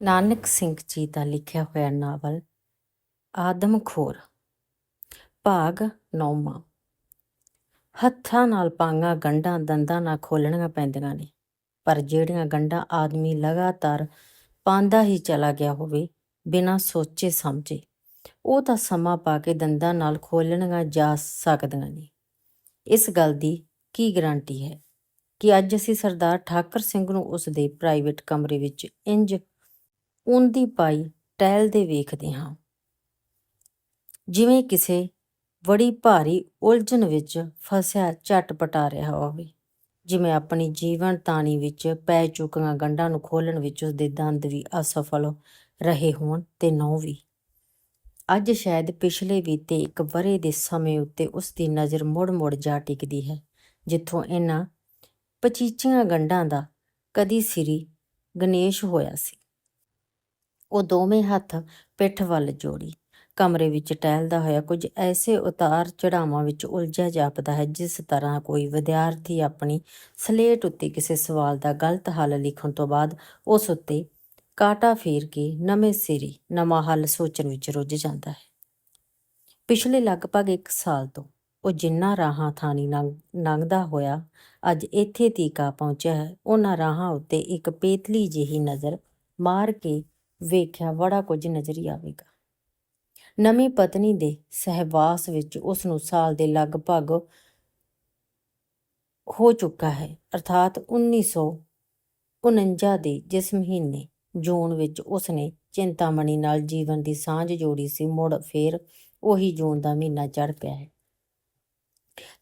ਨਾਨਕ ਸਿੰਘ ਜੀ ਦਾ ਲਿਖਿਆ ਹੋਇਆ ਨਾਵਲ ਆਦਮਖੋਰ, ਭਾਗ ਨੌਵਾਂ। ਹੱਥਾਂ ਨਾਲ ਪਾਂਗਾ ਗੰਢਾਂ ਦੰਦਾਂ ਨਾਲ ਖੋਲਣੀਆਂ ਪੈਂਦੀਆਂ ਨੇ, ਪਰ ਜਿਹੜੀਆਂ ਗੰਢਾਂ ਆਦਮੀ ਲਗਾਤਾਰ ਪਾਂਦਾ ਹੀ ਚਲਾ ਗਿਆ ਹੋਵੇ, ਬਿਨਾਂ ਸੋਚੇ ਸਮਝੇ, ਉਹ ਤਾਂ ਸਮਾਂ ਪਾ ਕੇ ਦੰਦਾਂ ਨਾਲ ਖੋਲਣੀਆਂ ਜਾ ਸਕਦੀਆਂ ਨੇ। ਇਸ ਗੱਲ ਦੀ ਕੀ ਗਾਰੰਟੀ ਹੈ ਕਿ ਅੱਜ ਅਸੀਂ ਸਰਦਾਰ ਠਾਕਰ ਸਿੰਘ ਨੂੰ ਉਸ ਦੇ ਪ੍ਰਾਈਵੇਟ ਕਮਰੇ ਵਿੱਚ ਇੰਜ ਉਂਦੀ ਪਾਈ ਟਹਿਲਦੇ ਵੇਖਦੇ ਹਾਂ। ਜਿਵੇਂ ਕਿਸੇ ਬੜੀ ਭਾਰੀ ਉਲਝਣ ਵਿੱਚ ਫਸਿਆ ਝਟਪਟਾ ਰਿਹਾ ਹੋਵੇ। ਜਿਵੇਂ ਆਪਣੀ ਜੀਵਨ ਤਾਣੀ ਵਿੱਚ ਪੈ ਚੁੱਕੀਆਂ ਗੰਢਾਂ ਨੂੰ ਖੋਲਣ ਵਿੱਚ ਉਸਦੇ ਦੰਦ ਵੀ ਅਸਫਲ ਰਹੇ ਹੋਣ ਤੇ ਨੌ ਵੀ। ਅੱਜ ਸ਼ਾਇਦ ਪਿਛਲੇ ਬੀਤੇ ਇੱਕ ਵਰੇ ਦੇ ਸਮੇਂ ਉੱਤੇ ਉਸ ਦੀ ਨਜ਼ਰ ਮੁੜ-ਮੁੜ ਜਾ ਟਿਕਦੀ ਹੈ, ਜਿੱਥੋਂ ਇਹਨਾਂ ਪਚੀਚੀਆਂ ਗੰਢਾਂ ਦਾ ਕਦੀ ਸਿਰੀ ਗਣੇਸ਼ ਹੋਇਆ ਸੀ। ਉਹ ਦੋਵੇਂ ਹੱਥ ਪਿੱਠ ਵੱਲ ਜੋੜੀ। ਕਮਰੇ ਵਿੱਚ ਟਹਿਲਦਾ ਹੋਇਆ ਕੁਝ ਐਸੇ ਉਤਾਰ ਚੜਾਵਾਂ ਵਿੱਚ ਉਲਝਿਆ ਜਾਪਦਾ ਹੈ, ਜਿਸ ਤਰ੍ਹਾਂ ਕੋਈ ਵਿਦਿਆਰਥੀ ਆਪਣੀ ਸਲੇਟ ਉੱਤੇ ਕਿਸੇ ਸਵਾਲ ਦਾ ਗਲਤ ਹੱਲ ਲਿਖਣ ਤੋਂ ਬਾਅਦ ਉਸ ਉੱਤੇ ਕਾਟਾ ਫੇਰ ਕੇ ਨਵੇਂ ਸਿਰੇ, ਨਵਾਂ ਹੱਲ ਸੋਚਣ ਵਿੱਚ ਰੁੱਝ ਜਾਂਦਾ ਹੈ। ਪਿਛਲੇ ਲਗਭਗ 1 ਸਾਲ ਤੋਂ ਉਹ ਜਿੰਨਾ ਰਾਹਾਂ ਥਾਣੀ ਲੰਘਦਾ ਹੋਇਆ ਅੱਜ ਇੱਥੇ ਤੀਕਾ ਪਹੁੰਚਿਆ ਹੈ, ਉਹਨਾਂ ਰਾਹਾਂ ਉੱਤੇ ਇੱਕ ਪੇਤਲੀ ਜਿਹੀ ਨਜ਼ਰ ਮਾਰ ਕੇ ਵੇਖਿਆ, ਬੜਾ ਕੁਝ ਨਜ਼ਰੀ ਆਵੇਗਾ। ਨਵੀਂ ਪਤਨੀ ਦੇ ਸਹਿਵਾਸ ਵਿੱਚ ਉਸ ਨੂੰ ਸਾਲ ਦੇ ਲਗਭਗ ਹੋ ਚੁੱਕਾ ਹੈ। ਅਰਥਾਤ 1949 ਦੇ ਜਿਸ ਮਹੀਨੇ ਜੂਨ ਵਿੱਚ ਉਸ ਨੇ ਚਿੰਤਾਮਣੀ ਨਾਲ ਜੀਵਨ ਦੀ ਸਾਂਝ ਜੋੜੀ ਸੀ, ਮੁੜ ਫੇਰ ਉਹੀ ਜੂਨ ਦਾ ਮਹੀਨਾ ਚੜ ਪਿਆ ਹੈ।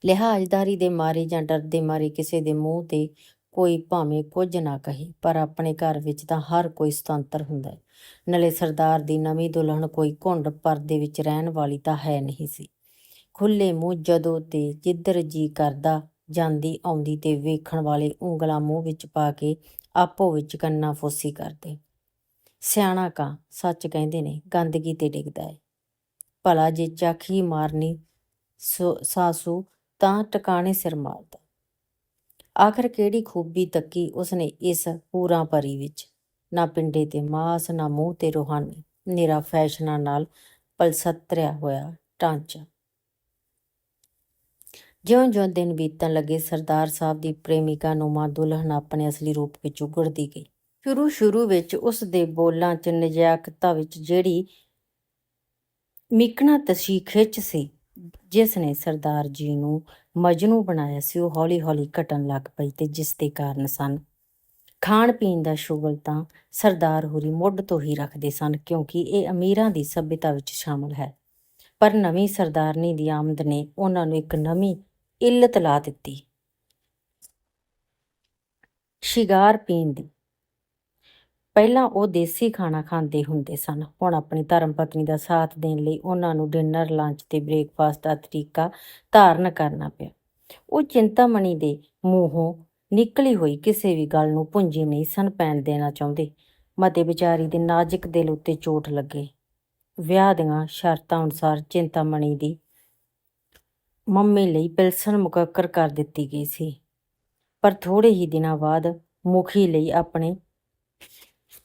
ਲਿਹਾਜ਼ਦਾਰੀ ਦੇ ਮਾਰੇ ਜਾਂ ਡਰ ਦੇ ਮਾਰੇ ਕਿਸੇ ਦੇ ਮੂੰਹ ਤੇ ਕੋਈ ਭਾਵੇਂ ਕੁਝ ਨਾ ਕਹੇ, ਪਰ ਆਪਣੇ ਘਰ ਵਿੱਚ ਤਾਂ ਹਰ ਕੋਈ ਸੁਤੰਤਰ ਹੁੰਦਾ ਹੈ। ਨਲੇ ਸਰਦਾਰ ਦੀ ਨਵੀਂ ਦੁਲਹਨ ਕੋਈ ਘੁੰਡ ਪਰਦੇ ਵਿੱਚ ਰਹਿਣ ਵਾਲੀ ਤਾਂ ਹੈ ਨਹੀਂ ਸੀ। ਖੁੱਲੇ ਮੂੰਹ ਜਦੋਂ ਤੇ ਜਿੱਧਰ ਜੀ ਕਰਦਾ, ਜਾਂਦੀ, ਆਉਂਦੀ ਤੇ ਵੇਖਣ ਵਾਲੇ ਉਂਗਲਾਂ ਮੂੰਹ ਵਿੱਚ ਪਾ ਕੇ ਆਪੋ ਵਿੱਚ ਕੰਨਾ ਫੋਸੀ ਕਰਦੇ। ਸਿਆਣਾ ਕਾਂ, ਸੱਚ ਕਹਿੰਦੇ ਨੇ, ਗੰਦਗੀ ਤੇ ਡਿੱਗਦਾ ਹੈ। ਭਲਾ ਜੇ ਚਾਖੀ ਮਾਰਨੀ ਸੋ- ਸਾਸੂ, ਤਾਂ ਟਿਕਾਣੇ ਸਿਰ ਮਾਰਦਾ। ਆਖਰ ਕਿਹੜੀ ਖੂਬੀ ਤੱਕੀ ਉਸਨੇ ਇਸ ਪੂਰਾ ਪਰੀ ਵਿੱਚ? ਨਾ ਪਿੰਡੇ ਤੇ ਮਾਸ, ਨਾ ਮੂੰਹ ਤੇ ਰੋਹਾਨੀ, ਨਿਰਾ ਫੈਸ਼ਨਾਂ ਨਾਲ ਪਲਸਤਰਿਆ ਹੋਇਆ ਢਾਂਚਾ। ਜਿਉਂ-ਜਿਉਂ ਦਿਨ ਬੀਤਣ ਲੱਗੇ, ਸਰਦਾਰ ਸਾਹਿਬ ਦੀ ਪ੍ਰੇਮਿਕਾ ਨੂੰਮਾ ਦੁਲਹਨ ਆਪਣੇ ਅਸਲੀ ਰੂਪ ਵਿੱਚ ਉਗੜਦੀ ਗਈ। ਸ਼ੁਰੂ ਸ਼ੁਰੂ ਵਿੱਚ ਉਸ ਦੇ ਬੋਲਾਂ 'ਚ ਨਜ਼ਾਕਤਾਂ ਵਿੱਚ ਜਿਹੜੀ ਮਿਕਣਾ ਤਸ਼ੀ ਖਿੱਚ ਸੀ ਜਿਸ ਨੇ ਸਰਦਾਰ ਜੀ ਨੂੰ ਮਜਨੂ ਬਣਾਇਆ ਸੀ, ਉਹ ਹੌਲੀ-ਹੌਲੀ ਘਟਣ ਲੱਗ ਪਈ ਤੇ ਜਿਸ ਦੇ ਕਾਰਨ ਸਨ। ਖਾਣ ਪੀਣ ਦਾ ਸ਼ੁਗਲ ਤਾਂ ਸਰਦਾਰ ਹੋਰੀ ਮੁੱਢ ਤੋਂ ਹੀ ਰੱਖਦੇ ਸਨ, ਕਿਉਂਕਿ ਇਹ ਅਮੀਰਾਂ ਦੀ ਸਭਿਅਤਾ ਵਿੱਚ ਸ਼ਾਮਲ ਹੈ। ਪਰ ਨਵੀਂ ਸਰਦਾਰਨੀ ਦੀ ਆਮਦ ਨੇ ਉਹਨਾਂ ਨੂੰ ਇੱਕ ਨਵੀਂ ਇੱਲਤ ਲਾ ਦਿੱਤੀ। ਸ਼ਿਗਾਰ ਪੀਣ ਦੀ ਪਹਿਲਾਂ ਉਹ ਦੇਸੀ ਖਾਣਾ ਖਾਂਦੇ ਹੁੰਦੇ ਸਨ। ਹੁਣ ਆਪਣੀ ਧਰਮ ਪਤਨੀ ਦਾ ਸਾਥ ਦੇਣ ਲਈ ਉਹਨਾਂ ਨੂੰ ਡਿਨਰ ਲੰਚ ਤੇ ਬ੍ਰੇਕਫਾਸਟ ਦਾ ਤਰੀਕਾ ਧਾਰਨ ਕਰਨਾ ਪਿਆ। ਉਹ ਚਿੰਤਾਮਣੀ ਦੇ ਮੂੰਹੋਂ ਨਿਕਲੀ ਹੋਈ ਕਿਸੇ ਵੀ ਗੱਲ ਨੂੰ ਪੁੰਜੀ ਨਹੀਂ ਸਨ ਪੈਣ ਦੇਣਾ ਚਾਹੁੰਦੇ। ਮਤੇ ਵਿਚਾਰੀ ਦੇ ਨਾਜ਼ੁਕ ਦਿਲ ਉੱਤੇ ਚੋਟ ਲੱਗੇ। ਵਿਆਹ ਦੀਆਂ ਸ਼ਰਤਾਂ ਅਨੁਸਾਰ ਚਿੰਤਾਮਣੀ ਦੀ ਮੰਮੀ ਲਈ ਪਿਲਸਨ ਮੁਕੱਕਰ ਕਰ ਦਿੱਤੀ ਗਈ ਸੀ। ਪਰ ਥੋੜੇ ਹੀ ਦਿਨਾਂ ਬਾਅਦ ਮੁਖੀ ਲਈ ਆਪਣੇ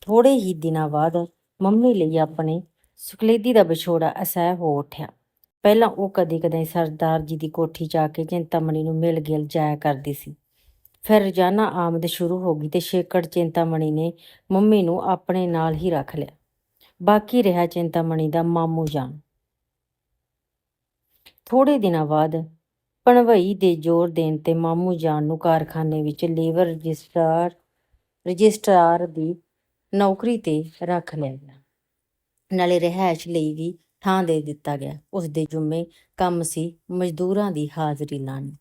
ਥੋੜੇ ਹੀ ਦਿਨਾਂ ਬਾਅਦ ਮੰਮੀ ਲਈ ਆਪਣੇ ਸੁਕਲੇਦੀ ਦਾ ਵਿਛੋੜਾ ਅਸਹਿ ਹੋ ਉੱਠਿਆ। ਪਹਿਲਾਂ ਉਹ ਕਦੇ-ਕਦੇ ਸਰਦਾਰ ਜੀ ਦੀ ਕੋਠੀ ਜਾ ਕੇ ਚਿੰਤਾਮਣੀ ਨੂੰ ਮਿਲ ਗਿਲ ਜਾਇਆ ਕਰਦੀ ਸੀ। ਫਿਰ ਰੋਜ਼ਾਨਾ ਆਮਦ ਸ਼ੁਰੂ ਹੋ ਗਈ ਤੇ ਛੇਕੜ ਚਿੰਤਾਮਣੀ ਨੇ ਮੰਮੀ ਨੂੰ ਆਪਣੇ ਨਾਲ ਹੀ ਰੱਖ ਲਿਆ। ਬਾਕੀ ਰਿਹਾ ਚਿੰਤਾਮਣੀ ਦਾ ਮਾਮੂ ਜਾਨ। ਥੋੜੇ ਦਿਨਾਂ ਬਾਅਦ ਪਣਵਈ ਦੇ ਜ਼ੋਰ ਦੇਣ ਤੇ ਮਾਮੂ ਜਾਨ ਨੂੰ ਕਾਰਖਾਨੇ ਵਿੱਚ ਲੇਬਰ ਰਜਿਸਟਰਾਰ ਰਜਿਸਟਰਾਰ ਦੀ ਨੌਕਰੀ ਤੇ ਰੱਖ ਲਿਆ ਗਿਆ ਨਾਲੇ ਰਿਹਾਇਸ਼ ਲਈ ਵੀ ਥਾਂ ਦੇ ਦਿੱਤਾ ਗਿਆ। ਉਸ ਦੇ ਜੁੰਮੇ ਕੰਮ ਸੀ ਮਜ਼ਦੂਰਾਂ ਦੀ ਹਾਜ਼ਰੀ ਲਾਣੀ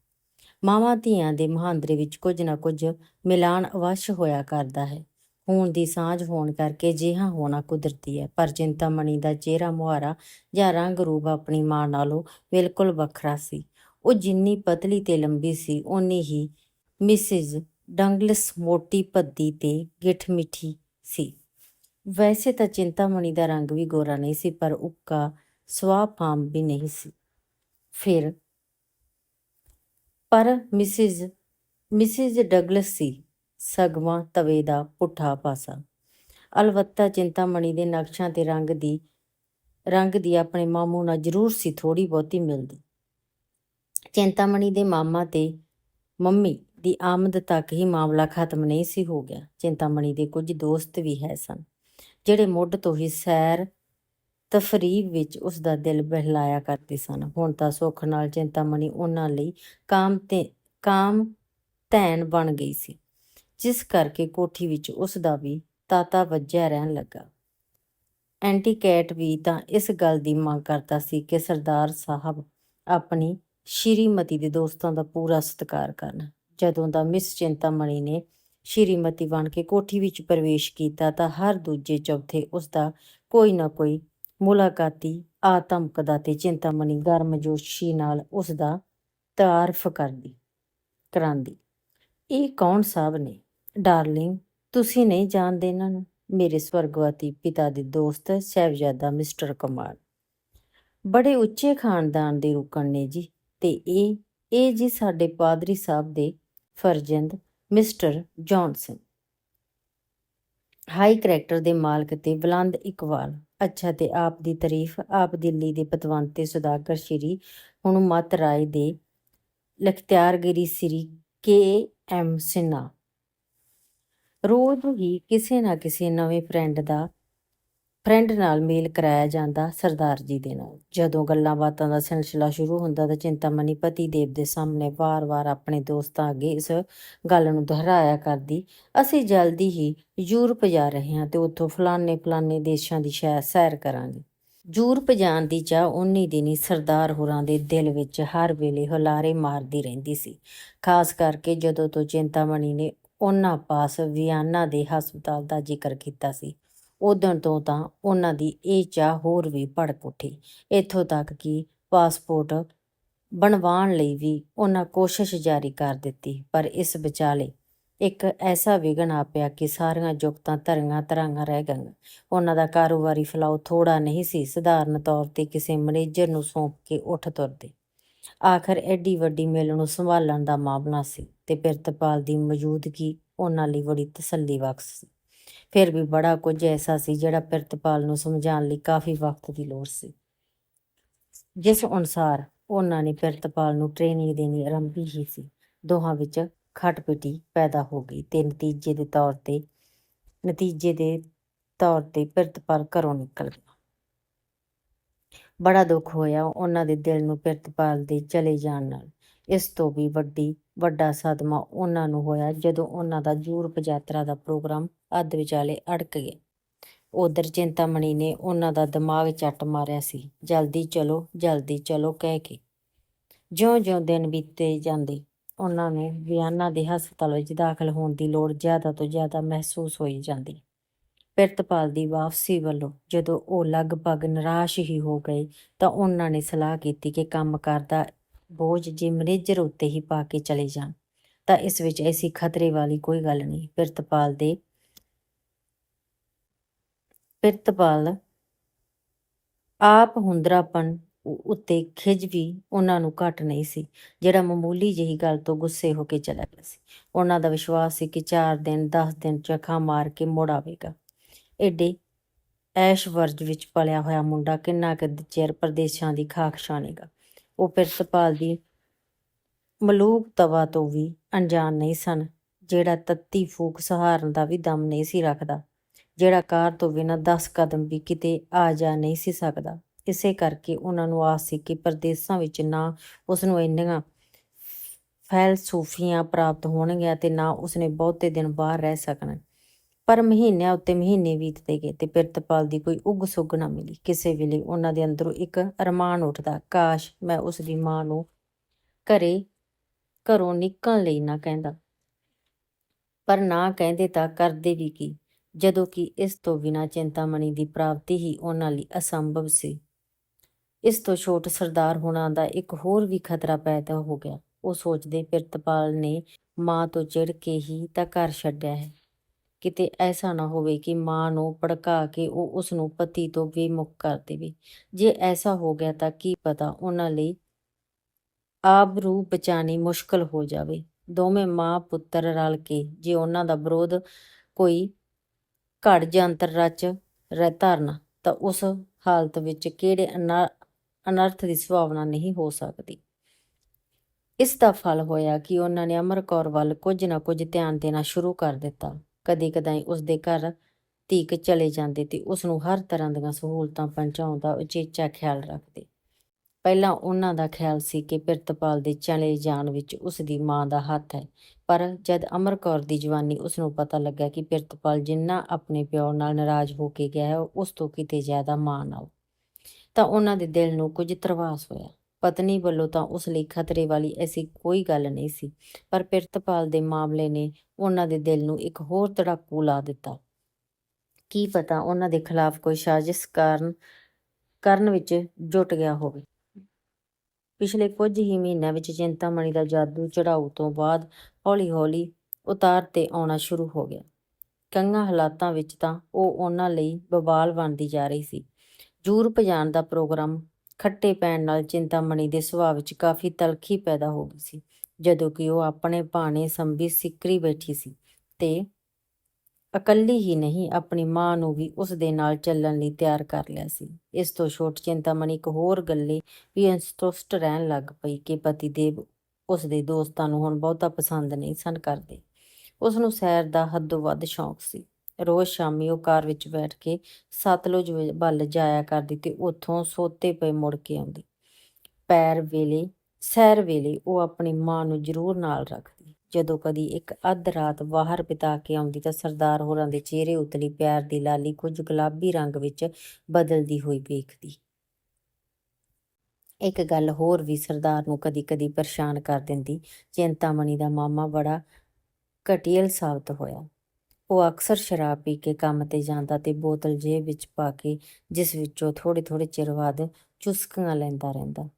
ਮਾਵਾਂ ਧੀਆਂ ਦੇ ਮਹਾਂਦਰੇ ਵਿੱਚ ਕੁਝ ਨਾ ਕੁਝ ਮਿਲਾਨ ਅਵਸ਼ ਹੋਇਆ ਕਰਦਾ ਹੈ। ਖੂਨ ਦੀ ਸਾਂਝ ਹੋਣ ਕਰਕੇ ਜਿਹਾ ਹੋਣਾ ਕੁਦਰਤੀ ਹੈ, ਪਰ ਚਿੰਤਾ ਮਣੀ ਦਾ ਚਿਹਰਾ, ਮੁਹਾਰਾ ਜਾਂ ਰੰਗ ਰੂਪ ਆਪਣੀ ਮਾਂ ਨਾਲੋਂ ਬਿਲਕੁਲ ਵੱਖਰਾ ਸੀ। ਉਹ ਜਿੰਨੀ ਪਤਲੀ ਤੇ ਲੰਬੀ ਸੀ, ਓਨੀ ਹੀ ਮਿਸਿਸ ਡੰਗਲਸ ਮੋਟੀ ਭੱਦੀ ਤੇ ਗਿੱਠ ਮਿੱਠੀ ਸੀ। ਵੈਸੇ ਤਾਂ ਚਿੰਤਾਮਣੀ ਦਾ ਰੰਗ ਵੀ ਗੋਰਾ ਨਹੀਂ ਸੀ, ਪਰ ਉੱਕਾ ਸਵਾਹ ਫਾਮ ਵੀ ਨਹੀਂ ਸੀ। ਫਿਰ ਪਰ ਮਿਸਿਸ ਮਿਸਿਸ ਡਗਲਸ ਸੀ, ਸਗਵਾਂ ਤਵੇ ਦਾ ਪੁੱਠਾ ਪਾਸਾ। ਅਲਬત્ਤਾ ਚਿੰਤਾਮਣੀ ਦੇ ਨਕਸ਼ਾਂ ਤੇ ਰੰਗ ਦੀ ਰੰਗ ਦੀ ਆਪਣੇ ਮਾਮੂ ਨਾਲ ਜ਼ਰੂਰ ਸੀ ਥੋੜੀ ਬਹੁਤੀ ਮਿਲਦੀ। ਚਿੰਤਾਮਣੀ ਦੇ ਮਾਮਾ ਤੇ ਮੰਮੀ ਦੀ ਆਮਦ ਤੱਕ ਹੀ ਮਾਮਲਾ ਖਤਮ ਨਹੀਂ ਸੀ ਹੋ ਗਿਆ। ਚਿੰਤਾਮਣੀ ਦੇ ਕੁਝ ਦੋਸਤ ਵੀ ਹੈ ਸਨ, ਜਿਹੜੇ ਮੁੱਢ ਤੋਂ ਹੀ ਸੈਰ ਤਫਰੀਹ ਵਿੱਚ ਉਸ ਦਾ ਦਿਲ ਬਹਿਲਾਇਆ ਕਰਦੇ ਸਨ। ਹੁਣ ਤਾਂ ਸੁੱਖ ਨਾਲ ਚਿੰਤਾਮਣੀ ਉਹਨਾਂ ਲਈ ਕਾਮ ਤੇ, ਕਾਮ ਧੈਣ ਬਣ ਗਈ ਸੀ, ਜਿਸ ਕਰਕੇ ਕੋਠੀ ਵਿੱਚ ਉਸ ਦਾ ਵੀ ਤਾਤਾ ਵੱਜਿਆ ਰਹਿਣ ਲੱਗਾ। ਐਂਟੀ ਕੈਟ ਵੀ ਤਾਂ ਇਸ ਗੱਲ ਦੀ ਮੰਗ ਕਰਦਾ ਸੀ ਕਿ ਸਰਦਾਰ ਸਾਹਿਬ ਆਪਣੀ ਸ਼੍ਰੀਮਤੀ ਦੇ ਦੋਸਤਾਂ ਦਾ ਪੂਰਾ ਸਤਿਕਾਰ ਕਰਨ। ਜਦੋਂ ਦਾ ਮਿਸ ਚਿੰਤਾਮਣੀ ਨੇ ਸ਼੍ਰੀਮਤੀ ਬਣ ਕੇ ਕੋਠੀ ਵਿੱਚ ਪ੍ਰਵੇਸ਼ ਕੀਤਾ ਤਾਂ ਹਰ ਦੂਜੇ ਚੌਥੇ ਉਸ ਦਾ ਕੋਈ ਨਾ ਕੋਈ ਮੁਲਾਕਾਤੀ ਆ ਧਮਕਦਾ ਤੇ ਚਿੰਤਾਮਣੀ ਗਰਮਜੋਸ਼ੀ ਨਾਲ ਉਸ ਦਾ ਤਾਰਫ ਕਰਦੀ, ਕਰਾਂਦੀ। ਇਹ ਕੌਣ ਸਾਹਿਬ ਨੇ? ਡਾਰਲਿੰਗ, ਤੁਸੀਂ ਨਹੀਂ ਜਾਣਦੇ ਇਹਨਾਂ ਨੂੰ? ਮੇਰੇ ਸਵਰਗਵਾਤੀ ਪਿਤਾ ਦੇ ਦੋਸਤ ਸਾਹਿਬਜ਼ਾਦਾ ਮਿਸਟਰ ਕਮਾਲ। ਬੜੇ ਉੱਚੇ ਖਾਨਦਾਨ ਦੇ ਰੁਕਣ ਨੇ ਜੀ ਤੇ ਇਹ ਇਹ ਜੀ ਸਾਡੇ ਪਾਦਰੀ ਸਾਹਿਬ ਦੇ ਫਰਜ਼ੰਦ ਮਿਸਟਰ ਜੌਨਸਨ ਹਾਈ ਕਰੈਕਟਰ ਦੇ ਮਾਲਕ ਤੇ ਬੁਲੰਦ ਇਕਬਾਲ। ਅੱਛਾ ਤੇ ਆਪ ਦੀ ਤਾਰੀਫ, ਆਪ ਦਿੱਲੀ ਦੇ ਪਤਵੰਤ ਤੇ ਸੁਦਾਗਰ ਸ਼੍ਰੀ ਹੁਣ ਮਤ ਰਾਏ ਦੇ ਲਖਤਿਆਰਗਿਰੀ ਸ੍ਰੀ ਕੇ ਐਮ ਸਿਨਹਾ ਰੋਜ਼ ਹੀ ਕਿਸੇ ਨਾ ਕਿਸੇ ਨਵੇਂ ਫਰੈਂਡ ਦਾ ਫਰੈਂਡ ਨਾਲ ਮੇਲ ਕਰਾਇਆ ਜਾਂਦਾ ਸਰਦਾਰ ਜੀ ਦੇ ਨਾਲ। ਜਦੋਂ ਗੱਲਾਂ ਬਾਤਾਂ ਦਾ ਸਿਲਸਿਲਾ ਸ਼ੁਰੂ ਹੁੰਦਾ ਤਾਂ ਚਿੰਤਾਮਣੀ ਪਤੀ ਦੇਵ ਦੇ ਸਾਹਮਣੇ ਵਾਰ-ਵਾਰ ਆਪਣੇ ਦੋਸਤਾਂ ਅੱਗੇ ਇਸ ਗੱਲ ਨੂੰ ਦੁਹਰਾਇਆ ਕਰਦੀ, ਅਸੀਂ ਜਲਦੀ ਹੀ ਯੂਰਪ ਜਾ ਰਹੇ ਹਾਂ ਤੇ ਉੱਥੋਂ ਫਲਾਣੇ ਫਲਾਣੇ ਦੇਸ਼ਾਂ ਦੀ ਸ਼ਹਿਰ ਸੈਰ ਕਰਾਂਗੇ। ਯੂਰਪ ਜਾਣ ਦੀ ਚਾਹ ਉਨੀ ਦਿਨੀ ਸਰਦਾਰ ਹੋਰਾਂ ਦੇ ਦਿਲ ਵਿੱਚ ਹਰ ਵੇਲੇ ਹੁਲਾਰੇ ਮਾਰਦੀ ਰਹਿੰਦੀ ਸੀ। ਖਾਸ ਕਰਕੇ ਜਦੋਂ ਤੋਂ ਚਿੰਤਾਮਣੀ ਨੇ ਉਹਨਾਂ ਪਾਸ ਵਿਆਨਾ ਦੇ ਹਸਪਤਾਲ ਦਾ ਜ਼ਿਕਰ ਕੀਤਾ ਸੀ। ਉਦੋਂ ਤੋਂ ਤਾਂ ਉਹਨਾਂ ਦੀ ਇਹ ਚਾਹ ਹੋਰ ਵੀ ਭੜਕ ਉੱਠੀ। ਇੱਥੋਂ ਤੱਕ ਕਿ ਪਾਸਪੋਰਟ ਬਣਵਾਉਣ ਲਈ ਵੀ ਉਹਨਾਂ ਕੋਸ਼ਿਸ਼ ਜਾਰੀ ਕਰ ਦਿੱਤੀ, ਪਰ ਇਸ ਵਿਚਾਲੇ ਇੱਕ ਐਸਾ ਵਿਘਨ ਆ ਪਿਆ ਕਿ ਸਾਰੀਆਂ ਜੁਗਤਾਂ ਧਰੀਆਂ ਤਰਾਂਗਾਂ ਰਹਿ ਗਈਆਂ। ਉਹਨਾਂ ਦਾ ਕਾਰੋਬਾਰੀ ਫਲਾਉ ਥੋੜਾ ਨਹੀਂ ਸੀ, ਸਧਾਰਨ ਤੌਰ ਤੇ ਕਿਸੇ ਮੈਨੇਜਰ ਨੂੰ ਸੌਂਪ ਕੇ ਉੱਠ ਤੁਰਦੇ। ਆਖਰ ਐਡੀ ਵੱਡੀ ਮਿਲ ਨੂੰ ਸੰਭਾਲਣ ਦਾ ਮਾਮਲਾ ਸੀ ਤੇ ਪਿਰਤਪਾਲ ਦੀ ਮੌਜੂਦਗੀ ਉਹਨਾਂ ਲਈ ਬੜੀ ਤਸੱਲੀ ਬਖਸ਼ ਸੀ। ਫਿਰ ਵੀ ਬੜਾ ਕੁਝ ਐਸਾ ਸੀ ਜਿਹੜਾ ਪਿਰਤਪਾਲ ਨੂੰ ਸਮਝਾਉਣ ਲਈ ਕਾਫੀ ਵਕਤ ਦੀ ਲੋੜ ਸੀ। ਜਿਸ ਅਨੁਸਾਰ ਉਹਨਾਂ ਨੇ ਪਿਰਤਪਾਲ ਨੂੰ ਟ੍ਰੇਨਿੰਗ ਦੇਣੀ ਆਰੰਭੀ ਹੀ ਸੀ। ਦੋਹਾਂ ਵਿੱਚ ਖਟਪਟੀ ਪੈਦਾ ਹੋ ਗਈ ਤੇ ਨਤੀਜੇ ਦੇ ਤੌਰ ਤੇ, ਨਤੀਜੇ ਦੇ ਤੌਰ ਤੇ ਪਿਰਤਪਾਲ ਘਰੋਂ ਨਿਕਲ ਗਿਆ। ਬੜਾ ਦੁੱਖ ਹੋਇਆ ਉਹਨਾਂ ਦੇ ਦਿਲ ਨੂੰ ਪਿਰਤਪਾਲ ਦੇ ਚਲੇ ਜਾਣ ਨਾਲ। ਇਸ ਤੋਂ ਵੀ ਵੱਡੀ, ਵੱਡਾ ਸਦਮਾ ਉਹਨਾਂ ਨੂੰ ਹੋਇਆ ਜਦੋਂ ਉਹਨਾਂ ਦਾ ਯੂਰਪ ਯਾਤਰਾ ਦਾ ਪ੍ਰੋਗਰਾਮ ਅੱਧ ਵਿਚਾਲੇ ਅੜਕ ਗਏ। ਉਧਰ ਚਿੰਤਾਮਣੀ ਨੇ ਉਹਨਾਂ ਦਾ ਦਿਮਾਗ ਚੱਟ ਮਾਰਿਆ ਸੀ, ਜਲਦੀ ਚਲੋ ਜਲਦੀ ਚਲੋ ਕਹਿ ਕੇ। ਜਿਉਂ-ਜਿਉਂ ਦਿਨ ਬੀਤੇ ਜਾਂਦੇ, ਉਹਨਾਂ ਨੂੰ ਵਿਆਨਾ ਦੇ ਹਸਪਤਾਲ ਵਿੱਚ ਦਾਖਲ ਹੋਣ ਦੀ ਲੋੜ ਜ਼ਿਆਦਾ ਤੋਂ ਜ਼ਿਆਦਾ ਮਹਿਸੂਸ ਹੋਈ ਜਾਂਦੀ। ਪਿਰਤਪਾਲ ਦੀ ਵਾਪਸੀ ਵੱਲੋਂ ਜਦੋਂ ਉਹ ਲਗਭਗ ਨਿਰਾਸ਼ ਹੀ ਹੋ ਗਏ, ਤਾਂ ਉਹਨਾਂ ਨੇ ਸਲਾਹ ਕੀਤੀ ਕਿ ਕੰਮ ਕਰਦਾ ਬੋਝ ਜੇ ਮੈਨੇਜਰ ਉੱਤੇ ਹੀ ਪਾ ਕੇ ਚਲੇ ਜਾਣ। ਤਾਂ ਇਸ ਵਿੱਚ ਐਸੀ ਖਤਰੇ ਵਾਲੀ ਕੋਈ ਗੱਲ ਨਹੀਂ, ਪਿਰਤਪਾਲ ਦੇ ਪਿਰਤਪਾਲ, ਆਪ ਹੁੰਦਰਾਪਣ ਉੱਤੇ ਖਿਜ ਵੀ ਉਹਨਾਂ ਨੂੰ ਘਟ ਨਹੀਂ ਸੀ, ਜਿਹੜਾ ਮਾਮੂਲੀ ਜਿਹੀ ਗੱਲ ਤੋਂ ਗੁੱਸੇ ਹੋ ਕੇ ਚਲਾ ਗਿਆ ਸੀ। ਉਹਨਾਂ ਦਾ ਵਿਸ਼ਵਾਸ ਸੀ ਕਿ 4 ਦਿਨ 10 ਦਿਨ ਚਖਾ ਮਾਰ ਕੇ ਮੁੜ ਆਵੇਗਾ। ਏਡੇ ਐਸ਼ਵਰਜ ਵਿੱਚ ਪਲਿਆ ਹੋਇਆ ਮੁੰਡਾ ਕਿੰਨਾ ਕੁ ਚਿਰ ਪ੍ਰਦੇਸ਼ਾਂ ਦੀ ਖਾਕ ਛਾਣੇਗਾ। ਉਹ ਪਿਰਤਪਾਲ ਦੀ ਮਲੂਕ ਤਵਾ ਤੋਂ ਵੀ ਅਣਜਾਣ ਨਹੀਂ ਸਨ, ਜਿਹੜਾ ਤੱਤੀ ਫੂਕ ਸਹਾਰਨ ਦਾ ਵੀ ਦਮ ਨਹੀਂ ਸੀ ਰੱਖਦਾ। ਜਿਹੜਾ ਕਾਰ ਤੋਂ ਬਿਨਾਂ 10 ਕਦਮ ਵੀ ਕਿਤੇ ਆ ਜਾ ਨਹੀਂ ਸੀ ਸਕਦਾ। ਇਸੇ ਕਰਕੇ ਉਹਨਾਂ ਨੂੰ ਆਸ ਸੀ ਕਿ ਪ੍ਰਦੇਸਾਂ ਵਿੱਚ ਨਾ ਉਸ ਨੂੰ ਇੰਨੀਆਂ ਫੈਲਸੂਫੀਆਂ ਪ੍ਰਾਪਤ ਹੋਣਗੀਆਂ ਤੇ ਨਾ ਉਸਨੇ ਬਹੁਤੇ ਦਿਨ ਬਾਹਰ ਰਹਿ ਸਕਣਾ। ਪਰ ਮਹੀਨਿਆਂ ਉੱਤੇ ਮਹੀਨੇ ਬੀਤਦੇ ਗਏ ਤੇ ਪਿਰਤਪਾਲ ਦੀ ਕੋਈ ਉੱਗ ਸੁੱਗ ਨਾ ਮਿਲੀ। ਕਿਸੇ ਵੇਲੇ ਉਹਨਾਂ ਦੇ ਅੰਦਰੋਂ ਇੱਕ ਅਰਮਾਨ ਉੱਠਦਾ, ਕਾਸ਼ ਮੈਂ ਉਸ ਦੀ ਮਾਂ ਨੂੰ ਘਰੇ, ਘਰੋਂ ਨਿਕਲਣ ਲਈ ਨਾ ਕਹਿੰਦਾ। ਪਰ ਨਾ ਕਹਿੰਦੇ ਤਾਂ ਕਰਦੇ ਵੀ ਕੀ? ਜਦੋਂ ਕਿ ਇਸ ਤੋਂ ਬਿਨਾਂ ਚਿੰਤਾਮਣੀ ਦੀ ਪ੍ਰਾਪਤੀ ਹੀ ਉਹਨਾਂ ਲਈ ਅਸੰਭਵ ਸੀ। ਇਸ ਤੋਂ ਛੋਟ ਸਰਦਾਰ ਹੋਣਾ ਦਾ ਇੱਕ ਹੋਰ ਵੀ ਖਤਰਾ ਪੈਦਾ ਹੋ ਗਿਆ। ਉਹ ਸੋਚਦੇ ਪਿਰਤਪਾਲ ਨੇ ਮਾਂ ਤੋਂ ਚਿੜ ਕੇ ਹੀ ਤਾਂ ਘਰ ਛੱਡਿਆ ਹੈ। ਕਿਤੇ ਐਸਾ ਨਾ ਹੋਵੇ ਕਿ ਮਾਂ ਨੂੰ ਭੜਕਾ ਕੇ ਉਹ ਉਸ ਨੂੰ ਪਤੀ ਤੋਂ ਬੇਮੁਖ ਕਰ ਦੇਵੇ। ਜੇ ਐਸਾ ਹੋ ਗਿਆ ਤਾਂ ਕੀ ਪਤਾ ਉਹਨਾਂ ਲਈ ਆਬਰੂ ਬਚਾਣੀ ਮੁਸ਼ਕਲ ਹੋ ਜਾਵੇ। ਦੋਵੇਂ ਮਾਂ ਪੁੱਤਰ ਰਲ ਕੇ ਜੇ ਉਹਨਾਂ ਦਾ ਵਿਰੋਧ ਕੋਈ ਘੜ ਜੰਤਰ ਰਚ ਰਹਿ ਧਰਨ, ਤਾਂ ਉਸ ਹਾਲਤ ਵਿੱਚ ਕਿਹੜੇ ਅਨਾ- ਅਨਰਥ ਦੀ ਸੰਭਾਵਨਾ ਨਹੀਂ ਹੋ ਸਕਦੀ। ਇਸ ਦਾ ਫਲ ਹੋਇਆ ਕਿ ਉਹਨਾਂ ਨੇ ਅਮਰ ਕੌਰ ਵੱਲ ਕੁਝ ਨਾ ਕੁਝ ਧਿਆਨ ਦੇਣਾ ਸ਼ੁਰੂ ਕਰ ਦਿੱਤਾ। ਕਦੇ ਕਦਾਈ ਉਸ ਦੇ ਘਰ ਧੀਕ ਚਲੇ ਜਾਂਦੇ ਤੇ ਉਸ ਨੂੰ ਹਰ ਤਰ੍ਹਾਂ ਦੀਆਂ ਸਹੂਲਤਾਂ ਪਹੁੰਚਾਉਣ ਦਾ ਉਚੇਚਾ ਖਿਆਲ ਰੱਖਦੇ। ਪਹਿਲਾਂ ਉਹਨਾਂ ਦਾ ਖਿਆਲ ਸੀ ਕਿ ਪਿਰਤਪਾਲ ਦੇ ਚਲੇ ਜਾਣ ਵਿੱਚ ਉਸ ਦੀ ਮਾਂ ਦਾ ਹੱਥ ਹੈ। ਪਰ ਜਦ ਅਮਰ ਕੌਰ ਦੀ ਜਵਾਨੀ ਉਸ ਨੂੰ ਪਤਾ ਲੱਗਾ ਕਿ ਪਿਰਤਪਾਲ ਜਿੰਨਾ ਆਪਣੇ ਪਿਓ ਨਾਲ ਨਾਰਾਜ਼ ਹੋ ਕੇ ਗਿਆ ਹੈ, ਉਸ ਤੋਂ ਕਿਤੇ ਜ਼ਿਆਦਾ ਮਾਂ ਨਾਲ। ਤਾਂ ਉਹਨਾਂ ਦੇ ਦਿਲ ਨੂੰ ਕੁਝ ਤਰਵਾਸ ਹੋਇਆ। ਪਤਨੀ ਵੱਲੋਂ ਤਾਂ ਉਸ ਲਈ ਖਤਰੇ ਵਾਲੀ ਐਸੀ ਕੋਈ ਗੱਲ ਨਹੀਂ ਸੀ, ਪਰ ਪਿਰਤਪਾਲ ਦੇ ਮਾਮਲੇ ਨੇ ਉਹਨਾਂ ਦੇ ਦਿਲ ਨੂੰ ਇੱਕ ਹੋਰ ਧੜਾਕੂ ਲਾ ਦਿੱਤਾ। ਕੀ ਪਤਾ ਉਹਨਾਂ ਦੇ ਖਿਲਾਫ ਕੋਈ ਸਾਜ਼ਿਸ਼ ਕਾਰਨ, ਕਰਨ ਵਿੱਚ ਜੁਟ ਗਿਆ ਹੋਵੇ। ਪਿਛਲੇ ਕੁਝ ਹੀ ਮਹੀਨਿਆਂ ਵਿੱਚ ਚਿੰਤਾਮਣੀ ਦਾ ਜਾਦੂ ਚੜਾਊ ਤੋਂ ਬਾਅਦ ਹੌਲੀ-ਹੌਲੀ ਉਤਾਰ ਤੇ ਆਉਣਾ ਸ਼ੁਰੂ ਹੋ ਗਿਆ। ਕਈਆਂ ਹਾਲਾਤਾਂ ਵਿੱਚ ਤਾਂ ਉਹ ਉਹਨਾਂ ਲਈ ਬਵਾਲ ਬਣਦੀ ਜਾ ਰਹੀ ਸੀ। ਜ਼ੂਰ ਜਾਣ ਦਾ ਪ੍ਰੋਗਰਾਮ ਖੱਟੇ ਪੈਣ ਨਾਲ ਚਿੰਤਾਮਣੀ ਦੇ ਸੁਭਾਅ ਵਿੱਚ ਕਾਫੀ ਤਲਖੀ ਪੈਦਾ ਹੋ ਗਈ ਸੀ, ਜਦੋਂ ਕਿ ਉਹ ਆਪਣੇ ਭਾਣੇ ਸੰਭੀ ਸਿੱਕਰੀ ਬੈਠੀ ਸੀ ਤੇ ਇਕੱਲੀ ਹੀ ਨਹੀਂ, ਆਪਣੀ ਮਾਂ ਨੂੰ ਵੀ ਉਸ ਦੇ ਨਾਲ ਚੱਲਣ ਲਈ ਤਿਆਰ ਕਰ ਲਿਆ ਸੀ। ਇਸ ਤੋਂ ਛੋਟ ਚਿੰਤਾਮਣੀ ਇੱਕ ਹੋਰ ਗੱਲੇ ਵੀ ਅਸੰਤੁਸ਼ਟ ਰਹਿਣ ਲੱਗ ਪਈ ਕਿ ਪਤੀ ਦੇਵ ਉਸ ਦੇ ਦੋਸਤਾਂ ਨੂੰ ਹੁਣ ਬਹੁਤਾ ਪਸੰਦ ਨਹੀਂ ਸਨ ਕਰਦੇ। ਉਸ ਨੂੰ ਸੈਰ ਦਾ ਹੱਦੋਂ ਵੱਧ ਸ਼ੌਂਕ ਸੀ। ਰੋਜ਼ ਸ਼ਾਮੀ ਉਹ ਕਾਰ ਵਿੱਚ ਬੈਠ ਕੇ ਸਤਲੁਜ ਵੱਲ ਜਾਇਆ ਕਰਦੀ ਤੇ ਉੱਥੋਂ ਸੋਤੇ ਪਏ ਮੁੜ ਕੇ ਆਉਂਦੀ। ਪੈਰ ਵੇਲੇ, ਸੈਰ ਵੇਲੇ ਉਹ ਆਪਣੀ ਮਾਂ ਨੂੰ ਜ਼ਰੂਰ ਨਾਲ ਰੱਖਦੀ ਜਦੋਂ ਕਦੀ ਇੱਕ ਅੱਧ ਰਾਤ ਬਾਹਰ ਬਿਤਾ ਕੇ ਆਉਂਦੀ ਤਾਂ ਸਰਦਾਰ ਹੋਰਾਂ ਦੇ ਚਿਹਰੇ ਉਤਲੀ ਪਿਆਰ ਦੀ ਲਾਲੀ ਕੁਝ ਗੁਲਾਬੀ ਰੰਗ ਵਿੱਚ ਬਦਲਦੀ ਹੋਈ ਵੇਖਦੀ। ਇੱਕ ਗੱਲ ਹੋਰ ਵੀ ਸਰਦਾਰ ਨੂੰ ਕਦੀ-ਕਦੀ ਪਰੇਸ਼ਾਨ ਕਰ ਦਿੰਦੀ, ਚਿੰਤਾਮਣੀ ਦਾ ਮਾਮਾ ਬੜਾ ਘਟੀਅਲ ਸਾਬਤ ਹੋਇਆ। ਉਹ ਅਕਸਰ ਸ਼ਰਾਬ ਪੀ ਕੇ ਕੰਮ ਤੇ ਜਾਂਦਾ ਤੇ ਬੋਤਲ ਜੇਬ ਵਿੱਚ ਪਾ ਕੇ ਜਿਸ ਵਿੱਚੋਂ ਥੋੜੇ-ਥੋੜੇ ਚਿਰ ਬਾਅਦ ਚੁਸਕੀਆਂ ਲੈਂਦਾ ਰਹਿੰਦਾ।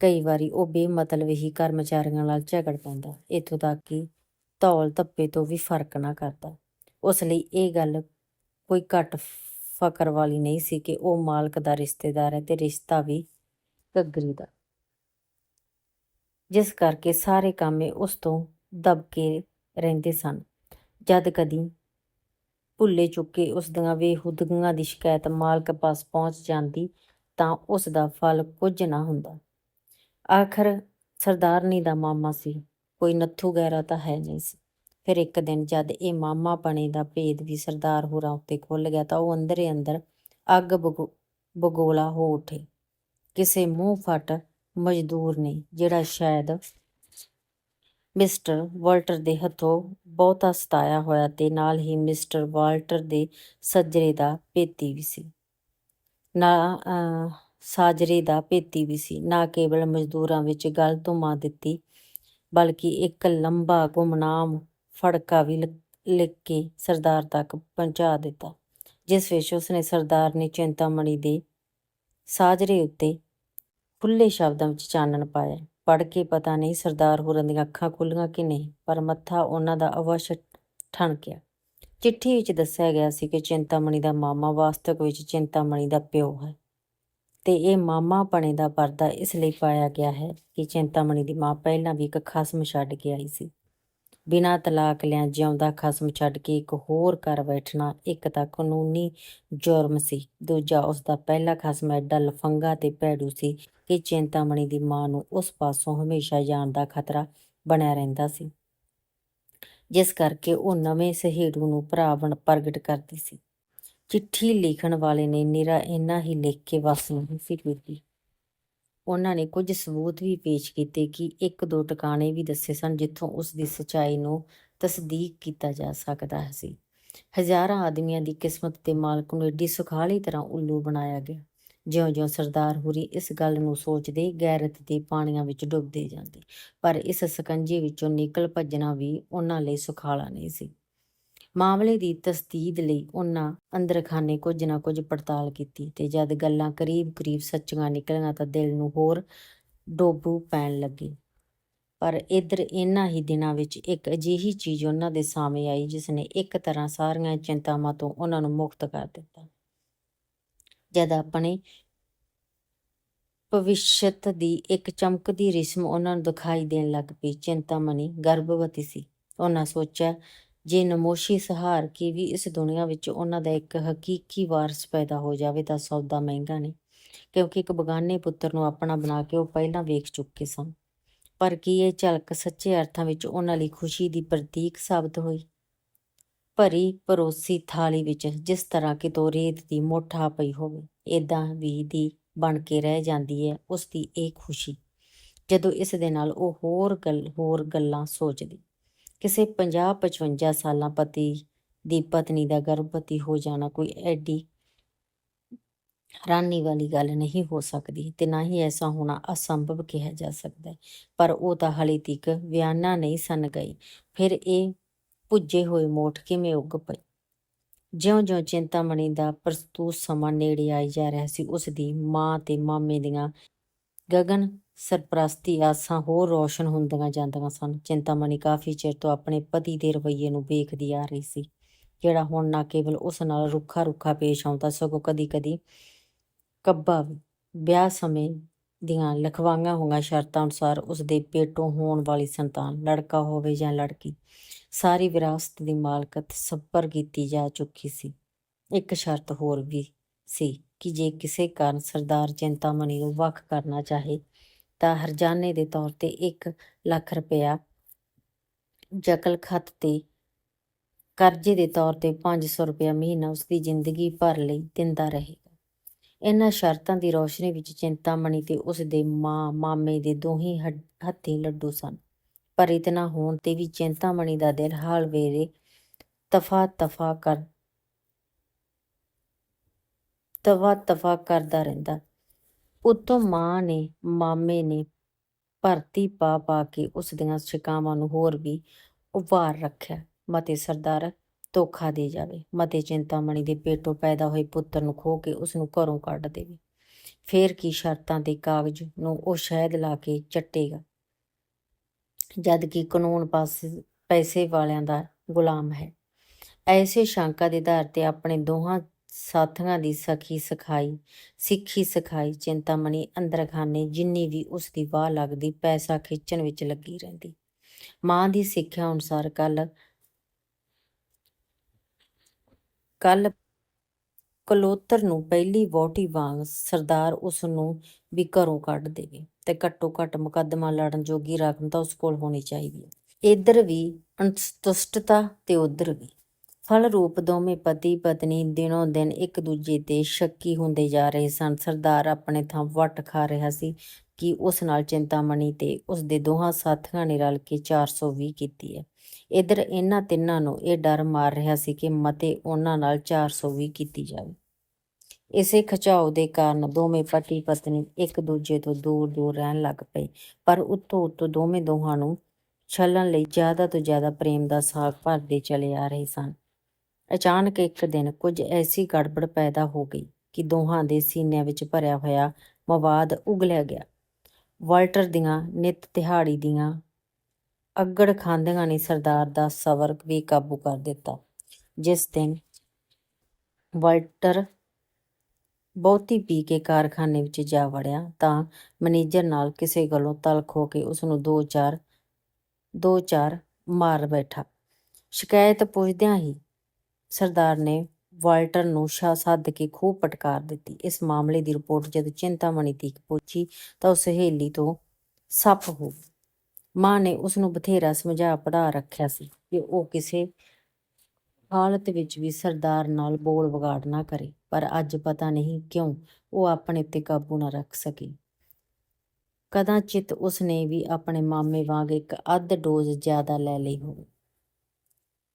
ਕਈ ਵਾਰੀ ਉਹ ਬੇਮਤਲਬ ਹੀ ਕਰਮਚਾਰੀਆਂ ਨਾਲ ਝਗੜ ਪੈਂਦਾ। ਇੱਥੋਂ ਤੱਕ ਕਿ ਧੌਲ ਧੱਪੇ ਤੋਂ ਵੀ ਫ਼ਰਕ ਨਾ ਕਰਦਾ। ਉਸ ਲਈ ਇਹ ਗੱਲ ਕੋਈ ਘੱਟ ਫਕਰ ਵਾਲੀ ਨਹੀਂ ਸੀ ਕਿ ਉਹ ਮਾਲਕ ਦਾ ਰਿਸ਼ਤੇਦਾਰ ਹੈ ਤੇ ਰਿਸ਼ਤਾ ਵੀ ਘੱਗਰੀ ਦਾ। ਜਿਸ ਕਰਕੇ ਸਾਰੇ ਕਾਮੇ ਉਸ ਤੋਂ ਦਬਕੇ ਰਹਿੰਦੇ ਸਨ। ਜਦ ਕਦੀ ਭੁੱਲੇ ਚੁੱਕੇ ਉਸ ਦੀਆਂ ਬੇਹੁਦਗੀਆਂ ਦੀ ਸ਼ਿਕਾਇਤ ਮਾਲਕ ਪਾਸ ਪਹੁੰਚ ਜਾਂਦੀ ਤਾਂ ਉਸ ਦਾ ਫਲ ਕੁਝ ਨਾ ਹੁੰਦਾ। ਆਖਰ ਸਰਦਾਰਨੀ ਦਾ ਮਾਮਾ ਸੀ, ਕੋਈ ਨੱਥੂ ਗੈਰਾ ਤਾਂ ਹੈ ਨਹੀਂ ਸੀ। ਫਿਰ ਇੱਕ ਦਿਨ ਜਦ ਇਹ ਮਾਮਾ ਬਣੇ ਦਾ ਭੇਦ ਵੀ ਸਰਦਾਰ ਹੋਰਾਂ ਉੱਤੇ ਖੁੱਲ ਗਿਆ ਤਾਂ ਉਹ ਅੰਦਰੇ ਅੰਦਰ ਅੱਗ ਬਗੋ- ਬਗੋਲਾ ਹੋ ਉੱਠੇ। ਕਿਸੇ ਮੂੰਹ ਫਟ ਮਜ਼ਦੂਰ ਨੇ, ਜਿਹੜਾ ਸ਼ਾਇਦ ਮਿਸਟਰ ਵਾਲਟਰ ਦੇ ਹੱਥੋਂ ਬਹੁਤਾ ਸਤਾਇਆ ਹੋਇਆ ਤੇ ਨਾਲ ਹੀ ਮਿਸਟਰ ਵਾਲਟਰ ਦੇ ਸੱਜਰੇ ਦਾ ਭੇਤੀ ਵੀ ਸੀ। ਨਾ ਸਾਜਰੇ ਦਾ ਭੇਤੀ ਵੀ ਸੀ, ਨਾ ਕੇਵਲ ਮਜ਼ਦੂਰਾਂ ਵਿੱਚ ਗੱਲ ਧੁਮਾ ਦਿੱਤੀ, ਬਲਕਿ ਇੱਕ ਲੰਬਾ ਗੁੰਮਨਾਮ ਫੜਕਾ ਵੀ ਲਿਖ ਕੇ ਸਰਦਾਰ ਤੱਕ ਪਹੁੰਚਾ ਦਿੱਤਾ, ਜਿਸ ਵਿੱਚ ਉਸਨੇ ਸਰਦਾਰ ਨੇ ਚਿੰਤਾਮਣੀ ਦੇ ਸਾਜਰੇ ਉੱਤੇ ਖੁੱਲੇ ਸ਼ਬਦਾਂ ਵਿੱਚ ਚਾਨਣ ਪਾਇਆ। ਪੜ੍ਹ ਕੇ ਪਤਾ ਨਹੀਂ ਸਰਦਾਰ ਹੋਰਾਂ ਦੀਆਂ ਅੱਖਾਂ ਖੁੱਲੀਆਂ ਕਿ ਨਹੀਂ, ਪਰ ਮੱਥਾ ਉਹਨਾਂ ਦਾ ਅਵਸ਼ ਠਣਕਿਆ। ਚਿੱਠੀ ਵਿੱਚ ਦੱਸਿਆ ਗਿਆ ਸੀ ਕਿ ਚਿੰਤਾਮਣੀ ਦਾ ਮਾਮਾ ਵਾਸਤਵ ਵਿੱਚ ਚਿੰਤਾਮਣੀ ਦਾ ਪਿਓ ਹੈ। ਤੇ ਇਹ ਮਾਮਾ ਪਣੇ ਦਾ ਪਰਦਾ ਇਸ ਲਈ ਪਾਇਆ ਗਿਆ ਹੈ ਕਿ ਚਿੰਤਾਮਣੀ ਦੀ ਮਾਂ ਪਹਿਲਾਂ ਵੀ ਇੱਕ ਖਸਮ ਛੱਡ ਕੇ ਆਈ ਸੀ। ਬਿਨਾਂ ਤਲਾਕ ਲਿਆਂ ਜਿਉਂਦਾ ਖਸਮ ਛੱਡ ਕੇ ਇੱਕ ਹੋਰ ਘਰ ਬੈਠਣਾ ਇੱਕ ਤਾਂ ਕਾਨੂੰਨੀ ਜੁਰਮ ਸੀ, ਦੂਜਾ ਉਸ ਦਾ ਪਹਿਲਾ ਖਸਮ ਐਡਾ ਲਫੰਗਾ ਤੇ ਭੈੜੂ ਸੀ ਕਿ ਚਿੰਤਾਮਣੀ ਦੀ ਮਾਂ ਨੂੰ ਉਸ ਪਾਸੋਂ ਹਮੇਸ਼ਾ ਜਾਣ ਦਾ ਖਤਰਾ ਬਣਿਆ ਰਹਿੰਦਾ ਸੀ। ਜਿਸ ਕਰਕੇ ਉਹ ਨਵੇਂ ਸਹੇੜੂ ਨੂੰ ਭਰਾ ਬਣ ਪ੍ਰਗਟ ਕਰਦੀ ਸੀ। ਚਿੱਠੀ ਲਿਖਣ ਵਾਲੇ ਨੇ ਨਿਰਾ ਇੰਨਾ ਹੀ ਲਿਖ ਕੇ ਬਸ ਨਹੀਂ ਸੀ ਕੀਤੀ ਉਹਨਾਂ ਨੇ ਕੁਝ ਸਬੂਤ ਵੀ ਪੇਸ਼ ਕੀਤੇ ਕਿ ਇੱਕ ਦੋ ਟਿਕਾਣੇ ਵੀ ਦੱਸੇ ਸਨ ਜਿੱਥੋਂ ਉਸ ਦੀ ਸਚਾਈ ਨੂੰ ਤਸਦੀਕ ਕੀਤਾ ਜਾ ਸਕਦਾ ਸੀ। ਹਜ਼ਾਰਾਂ ਆਦਮੀਆਂ ਦੀ ਕਿਸਮਤ ਤੇ ਮਾਲਕ ਨੂੰ ਏਡੀ ਸੁਖਾਲੀ ਤਰ੍ਹਾਂ ਉੱਲੂ ਬਣਾਇਆ ਗਿਆ, ਜਿਉਂ-ਜਿਉਂ ਸਰਦਾਰ ਹੁਰੀ ਇਸ ਗੱਲ ਨੂੰ ਸੋਚਦੇ ਗੈਰਤ ਦੇ ਪਾਣੀਆਂ ਵਿੱਚ ਡੁੱਬਦੇ ਜਾਂਦੇ, ਪਰ ਇਸ ਸਕੰਜੇ ਵਿੱਚੋਂ ਨਿਕਲ ਭੱਜਣਾ ਵੀ ਉਹਨਾਂ ਲਈ ਸੁਖਾਲਾ ਨਹੀਂ ਸੀ। ਮਾਮਲੇ ਦੀ ਤਸਦੀਦ ਲਈ ਉਹਨਾਂ ਅੰਦਰਖਾਨੇ ਕੁਝ ਨਾ ਕੁਝ ਪੜਤਾਲ ਕੀਤੀ ਤੇ ਜਦ ਗੱਲਾਂ ਕਰੀਬ-ਕਰੀਬ ਸੱਚੀਆਂ ਨਿਕਲੀਆਂ ਤਾਂ ਦਿਲ ਨੂੰ ਹੋਰ ਡੋਬੂ ਪੈਣ ਲੱਗੀ। ਪਰ ਇਧਰ ਇਹਨਾਂ ਹੀ ਦਿਨਾਂ ਵਿੱਚ ਇੱਕ ਅਜਿਹੀ ਚੀਜ਼ ਉਹਨਾਂ ਦੇ ਸਾਹਮਣੇ ਆਈ ਜਿਸ ਨੇ ਇੱਕ ਤਰ੍ਹਾਂ ਸਾਰੀਆਂ ਚਿੰਤਾਵਾਂ ਤੋਂ ਉਹਨਾਂ ਨੂੰ ਮੁਕਤ ਕਰ ਦਿੱਤਾ। ਜਦ ਆਪਣੇ ਭਵਿਸ਼ਯਤ ਦੀ ਇੱਕ ਚਮਕਦੀ ਰਿਸਮ ਉਹਨਾਂ ਨੂੰ ਦਿਖਾਈ ਦੇਣ ਲੱਗ ਪਈ ਚਿੰਤਾਮਣੀ ਗਰਭਵਤੀ ਸੀ। ਉਹਨਾਂ ਸੋਚਿਆ ਜੇ ਨਮੋਸ਼ੀ ਸਹਾਰ ਕੇ ਵੀ ਇਸ ਦੁਨੀਆ ਵਿੱਚ ਉਹਨਾਂ ਦਾ ਇੱਕ ਹਕੀਕੀ ਵਾਰਸ ਪੈਦਾ ਹੋ ਜਾਵੇ ਤਾਂ ਸੌਦਾ ਮਹਿੰਗਾ ਨਹੀਂ, ਕਿਉਂਕਿ ਇੱਕ ਬਗਾਨੇ ਪੁੱਤਰ ਨੂੰ ਆਪਣਾ ਬਣਾ ਕੇ ਉਹ ਪਹਿਲਾਂ ਵੇਖ ਚੁੱਕੇ ਸਨ। ਪਰ ਕੀ ਇਹ ਝਲਕ ਸੱਚੇ ਅਰਥਾਂ ਵਿੱਚ ਉਹਨਾਂ ਲਈ ਖੁਸ਼ੀ ਦੀ ਪ੍ਰਤੀਕ ਸਾਬਤ ਹੋਈ? ਭਰੀ ਪਰੋਸੀ ਥਾਲੀ ਵਿੱਚ ਜਿਸ ਤਰ੍ਹਾਂ ਕਿ ਤੋ ਰੇਤ ਦੀ ਮੋਠਾ ਪਈ ਹੋਵੇ, ਏਦਾਂ ਵੀ ਦੀ ਬਣ ਕੇ ਰਹਿ ਜਾਂਦੀ ਹੈ, ਉਸ ਦੀ ਇਹ ਖੁਸ਼ੀ, ਜਦੋਂ ਇਸ ਦੇ ਨਾਲ ਉਹ ਹੋਰ ਗੱਲ, ਹੋਰ ਗੱਲਾਂ ਸੋਚਦੀ। ਕਿਸੇ 50 55 ਸਾਲਾਂ ਪਤੀ ਦੀ ਪਤਨੀ ਦਾ ਗਰਭਵਤੀ ਹੋ ਜਾਣਾ ਕੋਈ ਐਡੀ ਹੈਰਾਨੀ ਵਾਲੀ ਗੱਲ ਨਹੀਂ ਹੋ ਸਕਦੀ ਤੇ ਨਾ ਹੀ ਐਸਾ ਹੋਣਾ ਅਸੰਭਵ ਕਿਹਾ ਜਾ ਸਕਦਾ ਹੈ। ਪਰ ਉਹ ਤਾਂ ਹਾਲੇ ਤੱਕ ਵਿਆਨਾ ਨਹੀਂ ਸਨ ਗਏ ਫਿਰ ਇਹ ਪੁੱਜੇ ਹੋਏ ਮੋਠ ਕਿਵੇਂ ਉੱਗ ਪਈ? ਜਿਉਂ-ਜਿਉਂ ਚਿੰਤਾਮਣੀ ਦਾ ਪ੍ਰਸਤੂਤ ਸਮਾਂ ਨੇੜੇ ਆਈ ਜਾ ਰਿਹਾ ਸੀ, ਉਸ ਦੀ ਮਾਂ ਤੇ ਮਾਮੇ ਦੀਆਂ ਗਗਨ, ਸਰਪ੍ਰਸਤੀ ਆਸਾਂ ਹੋਰ ਰੌਸ਼ਨ ਹੁੰਦੀਆਂ ਜਾਂਦੀਆਂ ਸਨ। ਚਿੰਤਾਮਣੀ ਕਾਫੀ ਚਿਰ ਤੋਂ ਆਪਣੇ ਪਤੀ ਦੇ ਰਵੱਈਏ ਨੂੰ ਵੇਖਦੀ ਆ ਰਹੀ ਸੀ। ਜਿਹੜਾ ਹੁਣ ਨਾ ਕੇਵਲ ਉਸ ਨਾਲ ਰੁੱਖਾ ਰੁੱਖਾ ਪੇਸ਼ ਆਉਂਦਾ, ਸਗੋਂ ਕਦੀ-ਕਦੀ ਕੱਬਾ ਵਿਆਹ ਸਮੇਂ ਦੀਆਂ ਲਖਵਾਈਆਂ ਹੋਈਆਂ ਸ਼ਰਤਾਂ ਅਨੁਸਾਰ ਉਸ ਦੇ ਪੇਟੋਂ ਹੋਣ ਵਾਲੀ ਸੰਤਾਨ, ਲੜਕਾ ਹੋਵੇ ਜਾਂ ਲੜਕੀ, ਸਾਰੀ ਵਿਰਾਸਤ ਦੀ ਮਾਲਕਤ ਸੱਪਰ ਕੀਤੀ ਜਾ ਚੁੱਕੀ ਸੀ। ਇੱਕ ਸ਼ਰਤ ਹੋਰ ਵੀ ਸੀ। ਕਿ ਜੇ ਕਿਸੇ ਕਾਰਨ ਸਰਦਾਰ ਚਿੰਤਾਮਣੀ ਨੂੰ ਵੱਖ ਕਰਨਾ ਚਾਹੇ, ਤਾਂ ਹਰਜਾਨੇ ਦੇ ਤੌਰ ਤੇ 1 ਲੱਖ ਰੁਪਇਆ ਜਕਲ ਖਤ ਤੇ ਕਰਜ਼ੇ ਦੇ ਤੌਰ ਤੇ 500 ਰੁਪਇਆ ਮਹੀਨਾ ਉਸਦੀ ਜ਼ਿੰਦਗੀ ਭਰ ਲਈ ਦਿੰਦਾ ਰਹੇਗਾ। ਇਹਨਾਂ ਸ਼ਰਤਾਂ ਦੀ ਰੌਸ਼ਨੀ ਵਿੱਚ ਚਿੰਤਾਮਣੀ ਤੇ ਉਸਦੇ ਮਾਂ, ਮਾਮੇ ਦੇ ਦੋਹੀ ਹੱਥੀਂ ਲੱਡੂ ਸਨ। ਪਰ ਇਤਨਾ ਹੋਣ ਤੇ ਵੀ ਚਿੰਤਾਮਣੀ ਦਾ ਦਿਲ ਹਾਲ ਵੇਰੇ ਤਫਾ ਤਫਾ ਕਰ ਤਵਾ ਤਫਾ ਕਰਦਾ ਰਹਿੰਦਾ। ਉਤੋਂ ਮਾਂ ਨੇ, ਮਾਮੇ ਨੇ ਭਰਤੀ ਪਾ ਪਾ ਕੇ ਉਸ ਦੀਆਂ ਸ਼ਿਕਾਵਾਂ ਨੂੰ ਹੋਰ ਵੀ ਉਭਾਰ ਰੱਖਿਆ। ਮਤੇ ਸਰਦਾਰ ਧੋਖਾ ਦੇ ਜਾਵੇ, ਮਤੇ ਚਿੰਤਾਮਣੀ ਦੇ ਪੇਟੋਂ ਪੈਦਾ ਹੋਏ ਪੁੱਤਰ ਨੂੰ ਖੋ ਕੇ ਉਸ ਨੂੰ ਘਰੋਂ ਕੱਢ ਦੇਵੇ। ਫੇਰ ਕੀ ਸ਼ਰਤਾਂ ਦੇ ਕਾਗਜ਼ ਨੂੰ ਉਹ ਸ਼ਾਇਦ ਲਾ ਕੇ ਚੱਟੇਗਾ? ਜਦ ਕਿ ਕਾਨੂੰਨ ਪਾਸੇ ਪੈਸੇ ਵਾਲਿਆਂ ਦਾ ਗੁਲਾਮ ਹੈ। ਐਸੇ ਸ਼ੰਕਾ ਦੇ ਆਧਾਰ ਤੇ ਆਪਣੇ ਦੋਹਾਂ ਸਾਥੀਆਂ ਦੀ ਸਖੀ ਸਖਾਈ, ਸਿੱਖੀ ਸਖਾਈ, ਚਿੰਤਾਮਣੀ ਅੰਦਰਖਾਨੇ ਜਿੰਨੀ ਵੀ ਉਸ ਦੀ ਵਾਹ ਲੱਗਦੀ, ਪੈਸਾ ਖਿੱਚਣ ਵਿੱਚ ਲੱਗੀ ਰਹਿੰਦੀ। ਮਾਂ ਦੀ ਸਿੱਖਿਆ ਅਨੁਸਾਰ ਕੱਲ ਕੱਲ ਕਲੋਤਰ ਨੂੰ ਪਹਿਲੀ ਵੋਟੀ ਵਾਂਗ ਸਰਦਾਰ ਉਸ ਨੂੰ ਵੀ ਘਰੋਂ ਕੱਢ ਦੇਵੇ ਤੇ ਘੱਟੋ ਘੱਟ ਮੁਕੱਦਮਾ ਲੜਨ ਜੋਗੀ ਰਕਮ ਤਾਂ ਉਸ ਕੋਲ ਹੋਣੀ ਚਾਹੀਦੀ ਹੈ। ਇੱਧਰ ਵੀ ਅਨਸਤੁਸ਼ਟਤਾ ਤੇ ਉਧਰ ਵੀ ਫਲ ਰੂਪ ਦੋਵੇਂ ਪਤੀ ਪਤਨੀ ਦਿਨੋਂ ਦਿਨ ਇੱਕ ਦੂਜੇ ਤੇ ਸ਼ੱਕੀ ਹੁੰਦੇ ਜਾ ਰਹੇ ਸਨ। ਸਰਦਾਰ ਆਪਣੇ ਥਾਂ ਵੱਟ ਖਾ ਰਿਹਾ ਸੀ ਕਿ ਉਸ ਨਾਲ ਚਿੰਤਾਮਣੀ ਤੇ ਉਸ ਦੇ ਦੋਹਾਂ ਸਾਥੀਆਂ ਨੇ ਰਲ ਕੇ 420 ਕੀਤੀ ਹੈ। ਇਧਰ ਇਹਨਾਂ ਤਿੰਨਾਂ ਨੂੰ ਇਹ ਡਰ ਮਾਰ ਰਿਹਾ ਸੀ ਕਿ ਮਤੇ ਉਹਨਾਂ ਨਾਲ 420 ਕੀਤੀ ਜਾਵੇ। ਇਸੇ ਖਚਾਓ ਦੇ ਕਾਰਨ ਦੋਵੇਂ ਪਤੀ ਪਤਨੀ ਇੱਕ ਦੂਜੇ ਤੋਂ ਦੂਰ ਦੂਰ ਰਹਿਣ ਲੱਗ ਪਏ। ਪਰ ਉੱਤੋਂ ਉੱਤੋਂ ਦੋਵੇਂ ਦੋਹਾਂ ਨੂੰ ਛੱਲਣ ਲਈ ਜ਼ਿਆਦਾ ਤੋਂ ਜ਼ਿਆਦਾ ਪ੍ਰੇਮ ਦਾ ਸਾਗ ਭਰਦੇ ਚਲੇ ਆ ਰਹੇ ਸਨ। ਅਚਾਨਕ ਇੱਕ ਦਿਨ ਕੁਝ ਐਸੀ ਗੜਬੜ ਪੈਦਾ ਹੋ ਗਈ ਕਿ ਦੋਹਾਂ ਦੇ ਸੀਨਿਆਂ ਵਿੱਚ ਭਰਿਆ ਹੋਇਆ ਮਵਾਦ ਉਗਲਿਆ ਗਿਆ। ਵਾਲਟਰ ਦੀਆਂ ਨਿਤ ਦਿਹਾੜੀ ਦੀਆਂ ਅੱਗੜ ਖਾਂਦਿਆਂ ਨੇ ਸਰਦਾਰ ਦਾ ਸਬਰ ਵੀ ਕਾਬੂ ਕਰ ਦਿੱਤਾ। ਜਿਸ ਦਿਨ ਵਾਲਟਰ ਬਹੁਤੀ ਪੀ ਕੇ ਕਾਰਖਾਨੇ ਵਿੱਚ ਜਾ ਵੜਿਆ ਤਾਂ ਮੈਨੇਜਰ ਨਾਲ ਕਿਸੇ ਗੱਲੋਂ ਤਲਖ ਹੋ ਕੇ ਉਸ ਨੂੰ ਦੋ ਚਾਰ ਦੋ ਚਾਰ ਮਾਰ ਬੈਠਾ। ਸ਼ਿਕਾਇਤ ਪੁੱਛਦਿਆਂ ਹੀ ਸਰਦਾਰ ਨੇ ਵਾਲਟਰ ਨੂੰ ਸ਼ਾ ਸੱਦ ਕੇ ਖੂਬ ਪਟਕਾਰ ਦਿੱਤੀ। ਇਸ ਮਾਮਲੇ ਦੀ ਰਿਪੋਰਟ ਜਦ ਚਿੰਤਾਮਣੀ ਤੀਕ ਪਹੁੰਚੀ ਤਾਂ ਉਹ ਸਹੇਲੀ ਤੋਂ ਸੱਪ ਹੋ ਮਾਂ ਨੇ ਉਸ ਨੂੰ ਬਥੇਰਾ ਸਮਝਾ ਪੜਾ ਰੱਖਿਆ ਸੀ ਕਿ ਉਹ ਕਿਸੇ ਹਾਲਤ ਵਿੱਚ ਵੀ ਸਰਦਾਰ ਨਾਲ ਬੋਲ ਵਿਗਾੜ ਨਾ ਕਰੇ, ਪਰ ਅੱਜ ਪਤਾ ਨਹੀਂ ਕਿਉਂ ਉਹ ਆਪਣੇ ਉੱਤੇ ਕਾਬੂ ਨਾ ਰੱਖ ਸਕੀ। ਕਦਾਚਿਤ ਉਸ ਨੇ ਵੀ ਆਪਣੇ ਮਾਮੇ ਵਾਂਗ ਇੱਕ ਅੱਧ ਡੋਜ਼ ਜ਼ਿਆਦਾ ਲੈ ਲਈ ਹੋਵੇ।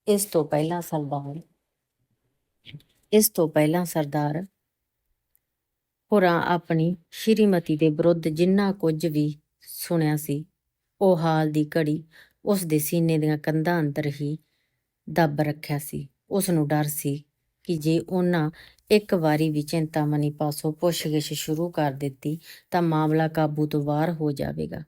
ਇਸ ਤੋਂ ਪਹਿਲਾਂ ਸਰਦਾਰ ਇਸ ਤੋਂ ਪਹਿਲਾਂ ਸਰਦਾਰ ਹੋਰਾਂ ਆਪਣੀ ਸ਼੍ਰੀਮਤੀ ਦੇ ਵਿਰੁੱਧ ਜਿੰਨਾ ਕੁਝ ਵੀ ਸੁਣਿਆ ਸੀ, ਉਹ ਹਾਲ ਦੀ ਘੜੀ ਉਸ ਦੇ ਸੀਨੇ ਦੀਆਂ ਕੰਧਾਂ ਅੰਦਰ ਹੀ ਦੱਬ ਰੱਖਿਆ ਸੀ। ਉਸ ਨੂੰ ਡਰ ਸੀ ਕਿ ਜੇ ਉਹਨਾਂ ਇੱਕ ਵਾਰੀ ਵੀ ਚਿੰਤਾਮਣੀ ਪਾਸੋਂ ਪੁੱਛਗਿੱਛ ਸ਼ੁਰੂ ਕਰ ਦਿੱਤੀ ਤਾਂ ਮਾਮਲਾ ਕਾਬੂ ਤੋਂ ਬਾਹਰ ਹੋ ਜਾਵੇਗਾ।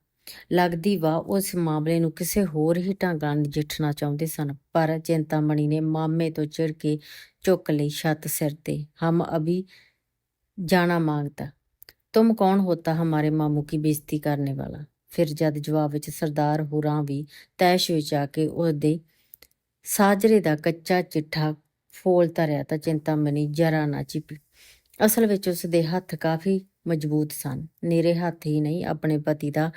ਲੱਗਦੀ ਵਾ, ਉਸ ਮਾਮਲੇ ਨੂੰ ਕਿਸੇ ਹੋਰ ਹੀ ਢੰਗ ਨਾਲ ਨਜਿੱਠਣਾ ਚਾਹੁੰਦੇ ਸਨ, ਪਰ ਚਿੰਤਾਮਣੀ ਨੇ ਮਾਮੇ ਤੋਂ ਚਿੜ ਕੇ ਚੁੱਕ ਲਈ ਛੱਤ ਸਿਰ ਤੇ। ਹਮ ਅਭੀ ਜਾਣਾ ਮੰਗਤਾ। ਤੁਮ ਕੌਣ ਹੋਤਾ ਹਮਾਰੇ ਮਾਮੂ ਕੀ ਬੇਇੱਜ਼ਤੀ ਕਰਨੇ ਵਾਲਾ? ਫਿਰ ਜਦ ਜਵਾਬ ਵਿੱਚ ਸਰਦਾਰ ਹੋਰਾਂ ਵੀ ਤੈਸ਼ ਵਿੱਚ ਆ ਕੇ ਉਹਦੇ ਸਾਜਰੇ ਦਾ ਕੱਚਾ ਚਿੱਠਾ ਫੋਲ ਧਰਿਆ ਤਾਂ ਚਿੰਤਾਮਣੀ ਜਰਾ ਨਾ ਚਿਪੀ। ਅਸਲ ਵਿੱਚ ਉਸ ਦੇ ਹੱਥ ਕਾਫੀ ਮਜ਼ਬੂਤ ਸਨ। ਨੇਰੇ ਹੱਥ ਹੀ ਨਹੀਂ, ਆਪਣੇ ਪਤੀ ਦਾ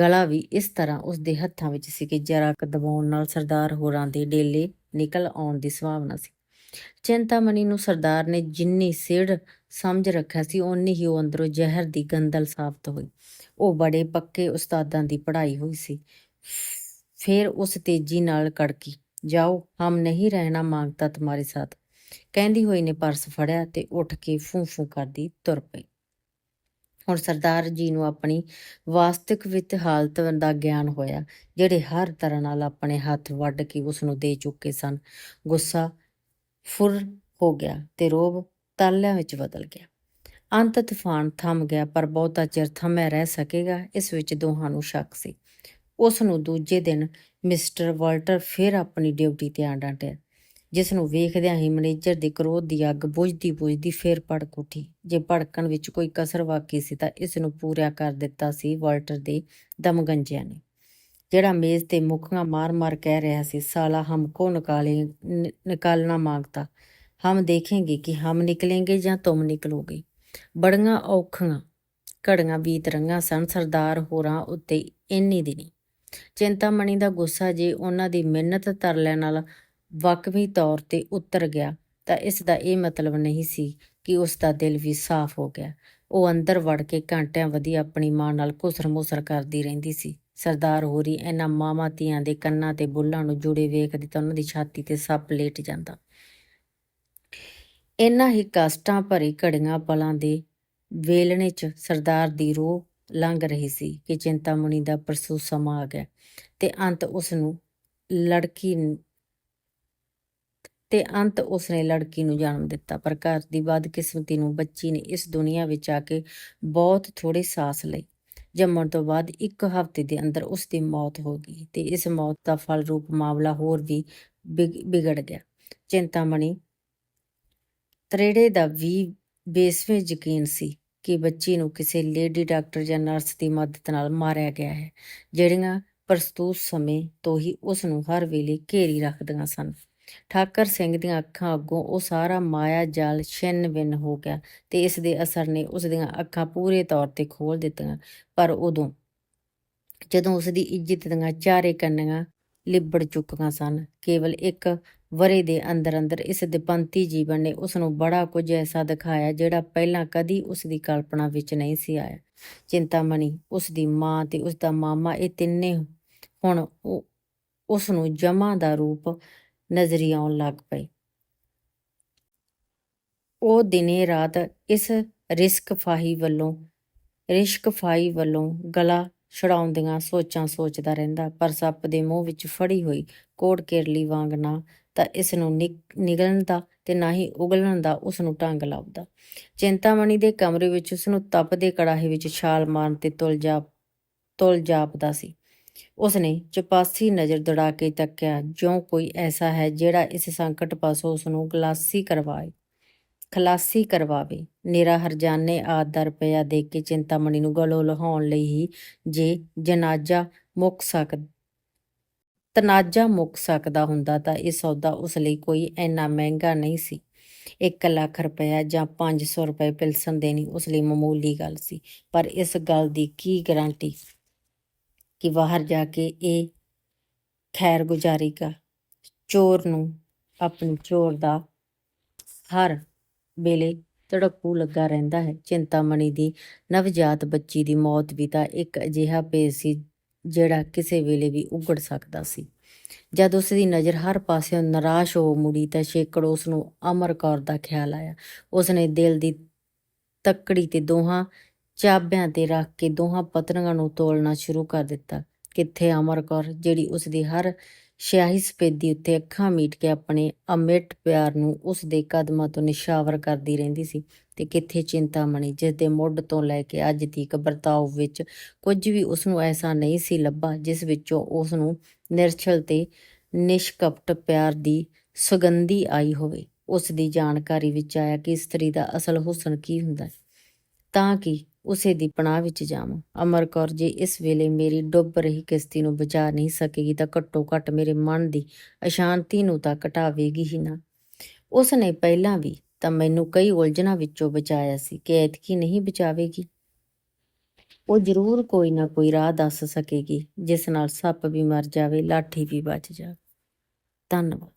ਗਲਾ ਵੀ ਇਸ ਤਰ੍ਹਾਂ ਉਸ ਦੇ ਹੱਥਾਂ ਵਿੱਚ ਸੀ ਕਿ ਜਰਾ ਕੁ ਦਬਾਉਣ ਨਾਲ ਸਰਦਾਰ ਹੋਰਾਂ ਦੇ ਡੇਲੇ ਨਿਕਲ ਆਉਣ ਦੀ ਸੰਭਾਵਨਾ ਸੀ। ਚਿੰਤਾਮਣੀ ਨੂੰ ਸਰਦਾਰ ਨੇ ਜਿੰਨੀ ਸਿੜ ਸਮਝ ਰੱਖਿਆ ਸੀ, ਓਨੀ ਹੀ ਉਹ ਅੰਦਰੋਂ ਜ਼ਹਿਰ ਦੀ ਗੰਦਲ ਸਾਬਤ ਹੋਈ। ਉਹ ਬੜੇ ਪੱਕੇ ਉਸਤਾਦਾਂ ਦੀ ਪੜ੍ਹਾਈ ਹੋਈ ਸੀ। ਫਿਰ ਉਸ ਤੇਜ਼ੀ ਨਾਲ ਕੜਕੀ, ਜਾਓ, ਹਮ ਨਹੀਂ ਰਹਿਣਾ ਮੰਗਤਾ ਤੁਹਾਡੇ ਸਾਥ। ਕਹਿੰਦੀ ਹੋਈ ਨੇ ਪਰਸ ਫੜਿਆ ਤੇ ਉੱਠ ਕੇ ਫੂੰ ਫੂੰ ਕਰਦੀ ਤੁਰ ਪਈ। ਹੁਣ ਸਰਦਾਰ ਜੀ ਨੂੰ ਆਪਣੀ ਵਾਸਤਵਿਕ ਵਿੱਤ ਹਾਲਤ ਦਾ ਗਿਆਨ ਹੋਇਆ, ਜਿਹੜੇ ਹਰ ਤਰ੍ਹਾਂ ਨਾਲ ਆਪਣੇ ਹੱਥ ਵੱਢ ਕੇ ਉਸ ਨੂੰ ਦੇ ਚੁੱਕੇ ਸਨ। ਗੁੱਸਾ ਫੁਰ ਹੋ ਗਿਆ ਤੇ ਰੋਬ ਤਾਲਿਆਂ ਵਿੱਚ ਬਦਲ ਗਿਆ। ਅੰਤ ਤੂਫਾਨ ਥੰਮ ਗਿਆ, ਪਰ ਬਹੁਤਾ ਚਿਰ ਥੰਮਿਆ ਰਹਿ ਸਕੇਗਾ, ਇਸ ਵਿੱਚ ਦੋਹਾਂ ਨੂੰ ਸ਼ੱਕ ਸੀ। ਉਸ ਨੂੰ ਦੂਜੇ ਦਿਨ ਮਿਸਟਰ ਵਾਲਟਰ ਫਿਰ ਆਪਣੀ ਡਿਊਟੀ ਤੇ ਆ ਡਾਂਟਿਆ ਜਿਸ ਨੂੰ ਵੇਖਦਿਆਂ ਹੀ ਮੈਨੇਜਰ ਦੇ ਕ੍ਰੋਧ ਦੀ ਅੱਗ ਬੁਝਦੀ ਬੁਝਦੀ ਫੇਰ ਭੜਕ ਉੱਠੀ। ਜੇ ਭੜਕਣ ਵਿੱਚ ਕੋਈ ਕਸਰ ਵਾਕੀ ਸੀ ਤਾਂ ਇਸ ਨੂੰ ਪੂਰਾ ਕਰ ਦਿੱਤਾ ਸੀ ਵਾਲਟਰ ਦੇ ਦਮਗੰਜਿਆਂ ਨੇ। ਜਿਹੜਾ ਮੇਜ਼ ਤੇ ਮੁੱਖੀਆਂ ਮਾਰ-ਮਾਰ ਕਹਿ ਰਿਹਾ ਸੀ, ਸਾਲਾ ਹਮਕੋ ਨਿਕਾਲੇ ਨਿਕਾਲਣਾ ਮੰਗਤਾ ਹਮ ਦੇਖेंगे ਕਿ ਹਮ ਨਿਕਲेंगे ਜਾਂ ਤੁਮ ਨਿਕਲੋਗੇ। ਬੜੀਆਂ ਔਖੀਆਂ, ਘੜੀਆਂ ਬੀਤ ਰੰਗਾਂ ਸਨ ਸਰਦਾਰ ਹੋਰਾਂ ਉੱਤੇ ਇੰਨੀ ਦਿਨੀ। ਚਿੰਤਾਮਣੀ ਦਾ ਗੁੱਸਾ ਜੇ ਉਹਨਾਂ ਦੀ ਮਿਹਨਤ ਤਰਲਿਆਂ ਨਾਲ ਵਕਵੀ ਤੌਰ ਤੇ ਉਤਰ ਗਿਆ, ਤਾਂ ਇਸ ਦਾ ਇਹ ਮਤਲਬ ਨਹੀਂ ਸੀ ਕਿ ਉਸ ਦਾ ਦਿਲ ਵੀ ਸਾਫ਼ ਹੋ ਗਿਆ। ਉਹ ਅੰਦਰ ਵੜ ਕੇ ਘੰਟਿਆਂ ਵਧੀ ਆਪਣੀ ਮਾਂ ਨਾਲ ਘੁਸਰ-ਮੁਸਰ ਕਰਦੀ ਰਹਿੰਦੀ ਸੀ। ਸਰਦਾਰ ਹੋਰੀ ਇਹਨਾਂ ਮਾਵਾਂ ਧੀਆਂ ਦੇ ਕੰਨਾਂ ਤੇ ਬੁੱਲਾਂ ਨੂੰ ਜੁੜੇ ਵੇਖਦੀ ਤਾਂ ਉਹਨਾਂ ਦੀ ਛਾਤੀ ਤੇ ਸੱਪ ਲੇਟ ਜਾਂਦਾ। ਇਹਨਾਂ ਹੀ ਕਸ਼ਟਾਂ ਭਰੀ ਘੜੀਆਂ ਪਲਾਂ ਦੇ ਵੇਲਣੇ 'ਚ ਸਰਦਾਰ ਦੀ ਰੋਹ ਲੰਘ ਰਹੀ ਸੀ ਕਿ ਚਿੰਤਾਮਣੀ ਦਾ ਪਰਸੂ ਸਮਾਂ ਆ ਗਿਆ ਤੇ ਅੰਤ ਉਸ ਨੂੰ ਲੜਕੀ ਤੇ ਅੰਤ ਉਸਨੇ ਲੜਕੀ ਨੂੰ ਜਨਮ ਦਿੱਤਾ। ਪਰ ਘਰ ਦੀ ਬਦਕਿਸਮਤੀ ਨੂੰ ਬੱਚੀ ਨੇ ਇਸ ਦੁਨੀਆ ਵਿੱਚ ਆ ਕੇ ਬਹੁਤ ਥੋੜੇ ਸਾਹ ਲਈ। ਜੰਮਣ ਤੋਂ ਬਾਅਦ ਇੱਕ ਹਫ਼ਤੇ ਦੇ ਅੰਦਰ ਉਸ ਦੀ ਮੌਤ ਹੋ ਗਈ ਤੇ ਇਸ ਮੌਤ ਦਾ ਫਲ ਰੂਪ ਮਾਮਲਾ ਹੋਰ ਵੀ ਵਿਗੜ ਗਿਆ। ਚਿੰਤਾਮਣੀ ਤਰੇੜੇ ਦਾ ਵੀ ਬੇਸਵੇਂ ਯਕੀਨ ਸੀ ਕਿ ਬੱਚੀ ਨੂੰ ਕਿਸੇ ਲੇਡੀ ਡਾਕਟਰ ਜਾਂ ਨਰਸ ਦੀ ਮਦਦ ਨਾਲ ਮਾਰਿਆ ਗਿਆ ਹੈ, ਜਿਹੜੀਆਂ ਪ੍ਰਸਤੂਤ ਸਮੇਂ ਤੋਂ ਹੀ ਉਸ ਨੂੰ ਹਰ ਵੇਲੇ ਘੇਰੀ ਰੱਖਦੀਆਂ ਸਨ। ਠਾਕਰ ਸਿੰਘ ਦੀਆਂ ਅੱਖਾਂ ਅੱਗੋਂ ਉਹ ਸਾਰਾ ਮਾਇਆ, ਜਾਲ, ਛਿੰਨ ਬਿੰਨ ਹੋ ਗਿਆ ਤੇ ਇਸ ਦੇ ਅਸਰ ਨੇ ਉਸ ਦੀਆਂ ਅੱਖਾਂ ਪੂਰੇ ਤੌਰ ਤੇ ਖੋਲ ਦਿੱਤੀਆਂ। ਪਰ ਉਦੋਂ ਜਦੋਂ ਉਸ ਦੀ ਇੱਜ਼ਤ ਦੀਆਂ ਚਾਰੇ ਕੰਨੀਆਂ ਲਿਬੜ ਚੁੱਕੀਆਂ ਸਨ, ਕੇਵਲ ਇੱਕ ਵਰੇ ਦੇ ਅੰਦਰ ਅੰਦਰ ਇਸ ਦਿਪੰਤੀ ਜੀਵਨ ਨੇ ਉਸ ਨੂੰ ਬੜਾ ਕੁਝ ਐਸਾ ਦਿਖਾਇਆ ਜਿਹੜਾ ਪਹਿਲਾਂ ਕਦੀ ਉਸ ਦੀ ਕਲਪਨਾ ਵਿੱਚ ਨਹੀਂ ਸੀ ਆਇਆ। ਚਿੰਤਾਮਣੀ, ਉਸ ਦੀ ਮਾਂ ਤੇ ਉਸ ਦਾ ਮਾਮਾ ਇਹ ਤਿੰਨੇ ਹੁਣ ਉਹ- ਉਸ ਨੂੰ ਜਮਾ ਦਾ ਰੂਪ ਨਜ਼ਰੀ ਆਉਣ ਲੱਗ ਪਏ ਉਹ ਦਿਨੇ ਰਾਤ ਇਸ ਰਿਸਕ ਫਾਹੀ ਵੱਲੋਂ, ਰਿਸ਼ਕ ਫਾਈ ਵੱਲੋਂ ਗਲਾ ਛਡਾਉਂਦੀਆਂ ਸੋਚਾਂ ਸੋਚਦਾ ਰਹਿੰਦਾ, ਪਰ ਸੱਪ ਦੇ ਮੂੰਹ ਵਿੱਚ ਫੜੀ ਹੋਈ ਕੋੜ ਕੇਰਲੀ ਵਾਂਗ ਨਾ ਤਾਂ ਇਸ ਨੂੰ ਨਿਕ- ਨਿਗਲਣ ਦਾ ਤੇ ਨਾ ਹੀ ਉਗਲਣ ਦਾ ਉਸ ਨੂੰ ਢੰਗ ਲੱਭਦਾ। ਚਿੰਤਾਮਣੀ ਦੇ ਕਮਰੇ ਵਿੱਚ ਉਸ ਨੂੰ ਤਪਦੇ ਕੜਾਹੇ ਵਿੱਚ ਛਾਲ ਮਾਰਨ ਤੇ ਤੁਲ ਜਾ, ਤੁਲ ਜਾਪਦਾ ਸੀ। ਉਸਨੇ ਚਪਾਸੀ ਨਜ਼ਰ ਦੌੜਾ ਕੇ ਤੱਕਿਆ, ਜਿਉਂ ਕੋਈ ਐਸਾ ਹੈ ਜਿਹੜਾ ਇਸ ਸੰਕਟ ਪਾਸੋਂ ਉਸ ਨੂੰ ਗਲਾਸੀ ਕਰਵਾਏ, ਖਲਾਸੀ ਕਰਵਾਵੇ। ਨਿਰਾ ਹਰਜਾਨੇ ਆਦ ਦਾ ਰੁਪਇਆ ਦੇ ਕੇ ਚਿੰਤਾਮਣੀ ਨੂੰ ਗਲੋਂ ਲਹਾਉਣ ਲਈ ਹੀ ਜੇ ਜਨਾਜ਼ਾ ਮੁੱਕ ਸਕ, ਤਨਾਜ਼ਾ ਮੁੱਕ ਸਕਦਾ ਹੁੰਦਾ ਤਾਂ ਇਹ ਸੌਦਾ ਉਸ ਲਈ ਕੋਈ ਇੰਨਾ ਮਹਿੰਗਾ ਨਹੀਂ ਸੀ। 1 ਲੱਖ ਰੁਪਇਆ ਜਾਂ 500 ਰੁਪਏ ਪਿਲਸਨ ਦੇਣੀ ਉਸ ਲਈ ਮਾਮੂਲੀ ਗੱਲ ਸੀ, ਪਰ ਇਸ ਗੱਲ ਦੀ ਕੀ ਗਾਰੰਟੀ? ਕਿ ਬਾਹਰ ਜਾ ਕੇ ਇਹ ਖੈਰ ਗੁਜ਼ਾਰੀਗਾ ਚੋਰ ਨੂੰ ਆਪਣੀ ਚੋਰ ਦਾ ਹਰ ਵੇਲੇ ਧੜਕੂ ਲੱਗਾ ਰਹਿੰਦਾ ਹੈ। ਚਿੰਤਾਮਣੀ ਦੀ ਨਵਜਾਤ ਬੱਚੀ ਦੀ ਮੌਤ ਵੀ ਤਾਂ ਇੱਕ ਅਜਿਹਾ ਭੇਦ ਸੀ ਜਿਹੜਾ ਕਿਸੇ ਵੇਲੇ ਵੀ ਉਗੜ ਸਕਦਾ ਸੀ। ਜਦ ਉਸ ਦੀ ਨਜ਼ਰ ਹਰ ਪਾਸਿਓਂ ਨਿਰਾਸ਼ ਹੋ ਮੁੜੀ ਤਾਂ ਸ਼ੇਕੜ ਉਸ ਨੂੰ ਅਮਰ ਕੌਰ ਦਾ ਖਿਆਲ ਆਇਆ। ਉਸ ਨੇ ਦਿਲ ਦੀ ਤੱਕੜੀ ਤੇ ਦੋਹਾਂ ਚਾਬਿਆਂ ਤੇ ਰੱਖ ਕੇ ਦੋਹਾਂ ਪਤਨੀਆਂ ਨੂੰ ਤੋਲਣਾ ਸ਼ੁਰੂ ਕਰ ਦਿੱਤਾ। ਕਿੱਥੇ ਅਮਰ ਕੌਰ, ਜਿਹੜੀ ਉਸ ਦੀ ਹਰ ਸਿਆਹੀ ਸਪੇਦੀ ਉੱਤੇ ਅੱਖਾਂ ਮੀਟ ਕੇ ਆਪਣੇ ਅਮਿਟ ਪਿਆਰ ਨੂੰ ਉਸ ਦੇ ਕਦਮਾਂ ਤੋਂ ਨਿਸ਼ਾਵਰ ਕਰਦੀ ਰਹਿੰਦੀ ਸੀ ਤੇ ਕਿੱਥੇ ਚਿੰਤਾਮਣੀ ਜਿਸ ਦੇ ਮੁੱਢ ਤੋਂ ਲੈ ਕੇ ਅੱਜ ਤੀਕ ਵਰਤਾਓ ਵਿੱਚ ਕੁਝ ਵੀ ਉਸ ਨੂੰ ਐਸਾ ਨਹੀਂ ਸੀ ਲੱਭਾ, ਜਿਸ ਵਿੱਚੋਂ ਉਸ ਨੂੰ ਨਿਰਛਲ ਤੇ ਨਿਸ਼ਕਪਟ ਪਿਆਰ ਦੀ ਸੁਗੰਧੀ ਆਈ ਹੋਵੇ। ਉਸ ਦੀ ਜਾਣਕਾਰੀ ਵਿੱਚ ਆਇਆ ਕਿ ਇਸਤਰੀ ਦਾ ਅਸਲ ਹੁਸਨ ਕੀ ਹੁੰਦਾ ਹੈ? ਤਾਂ ਕਿ ਉਸੇ ਦੀ ਪਨਾਹ ਵਿੱਚ ਜਾਵਾਂ। ਅਮਰ ਕੌਰ ਜੇ, ਇਸ ਵੇਲੇ ਮੇਰੀ ਡੁੱਬ ਰਹੀ ਕਿਸ਼ਤੀ ਨੂੰ ਬਚਾ ਨਹੀਂ ਸਕੇਗੀ ਤਾਂ ਘੱਟੋ ਘੱਟ ਮੇਰੇ ਮਨ ਦੀ ਅਸ਼ਾਂਤੀ ਨੂੰ ਤਾਂ ਘਟਾਵੇਗੀ ਹੀ ਨਾ। ਉਸ ਨੇ ਪਹਿਲਾਂ ਵੀ ਤਾਂ ਮੈਨੂੰ ਕਈ ਉਲਝਣਾਂ ਵਿੱਚੋਂ ਬਚਾਇਆ ਸੀ ਕਿ ਐਤਕੀ ਨਹੀਂ ਬਚਾਵੇਗੀ। ਉਹ ਜ਼ਰੂਰ ਕੋਈ ਨਾ ਕੋਈ ਰਾਹ ਦੱਸ ਸਕੇਗੀ, ਜਿਸ ਨਾਲ ਸੱਪ ਵੀ ਮਰ ਜਾਵੇ, ਲਾਠੀ ਵੀ ਬਚ ਜਾਵੇ। ਧੰਨਵਾਦ।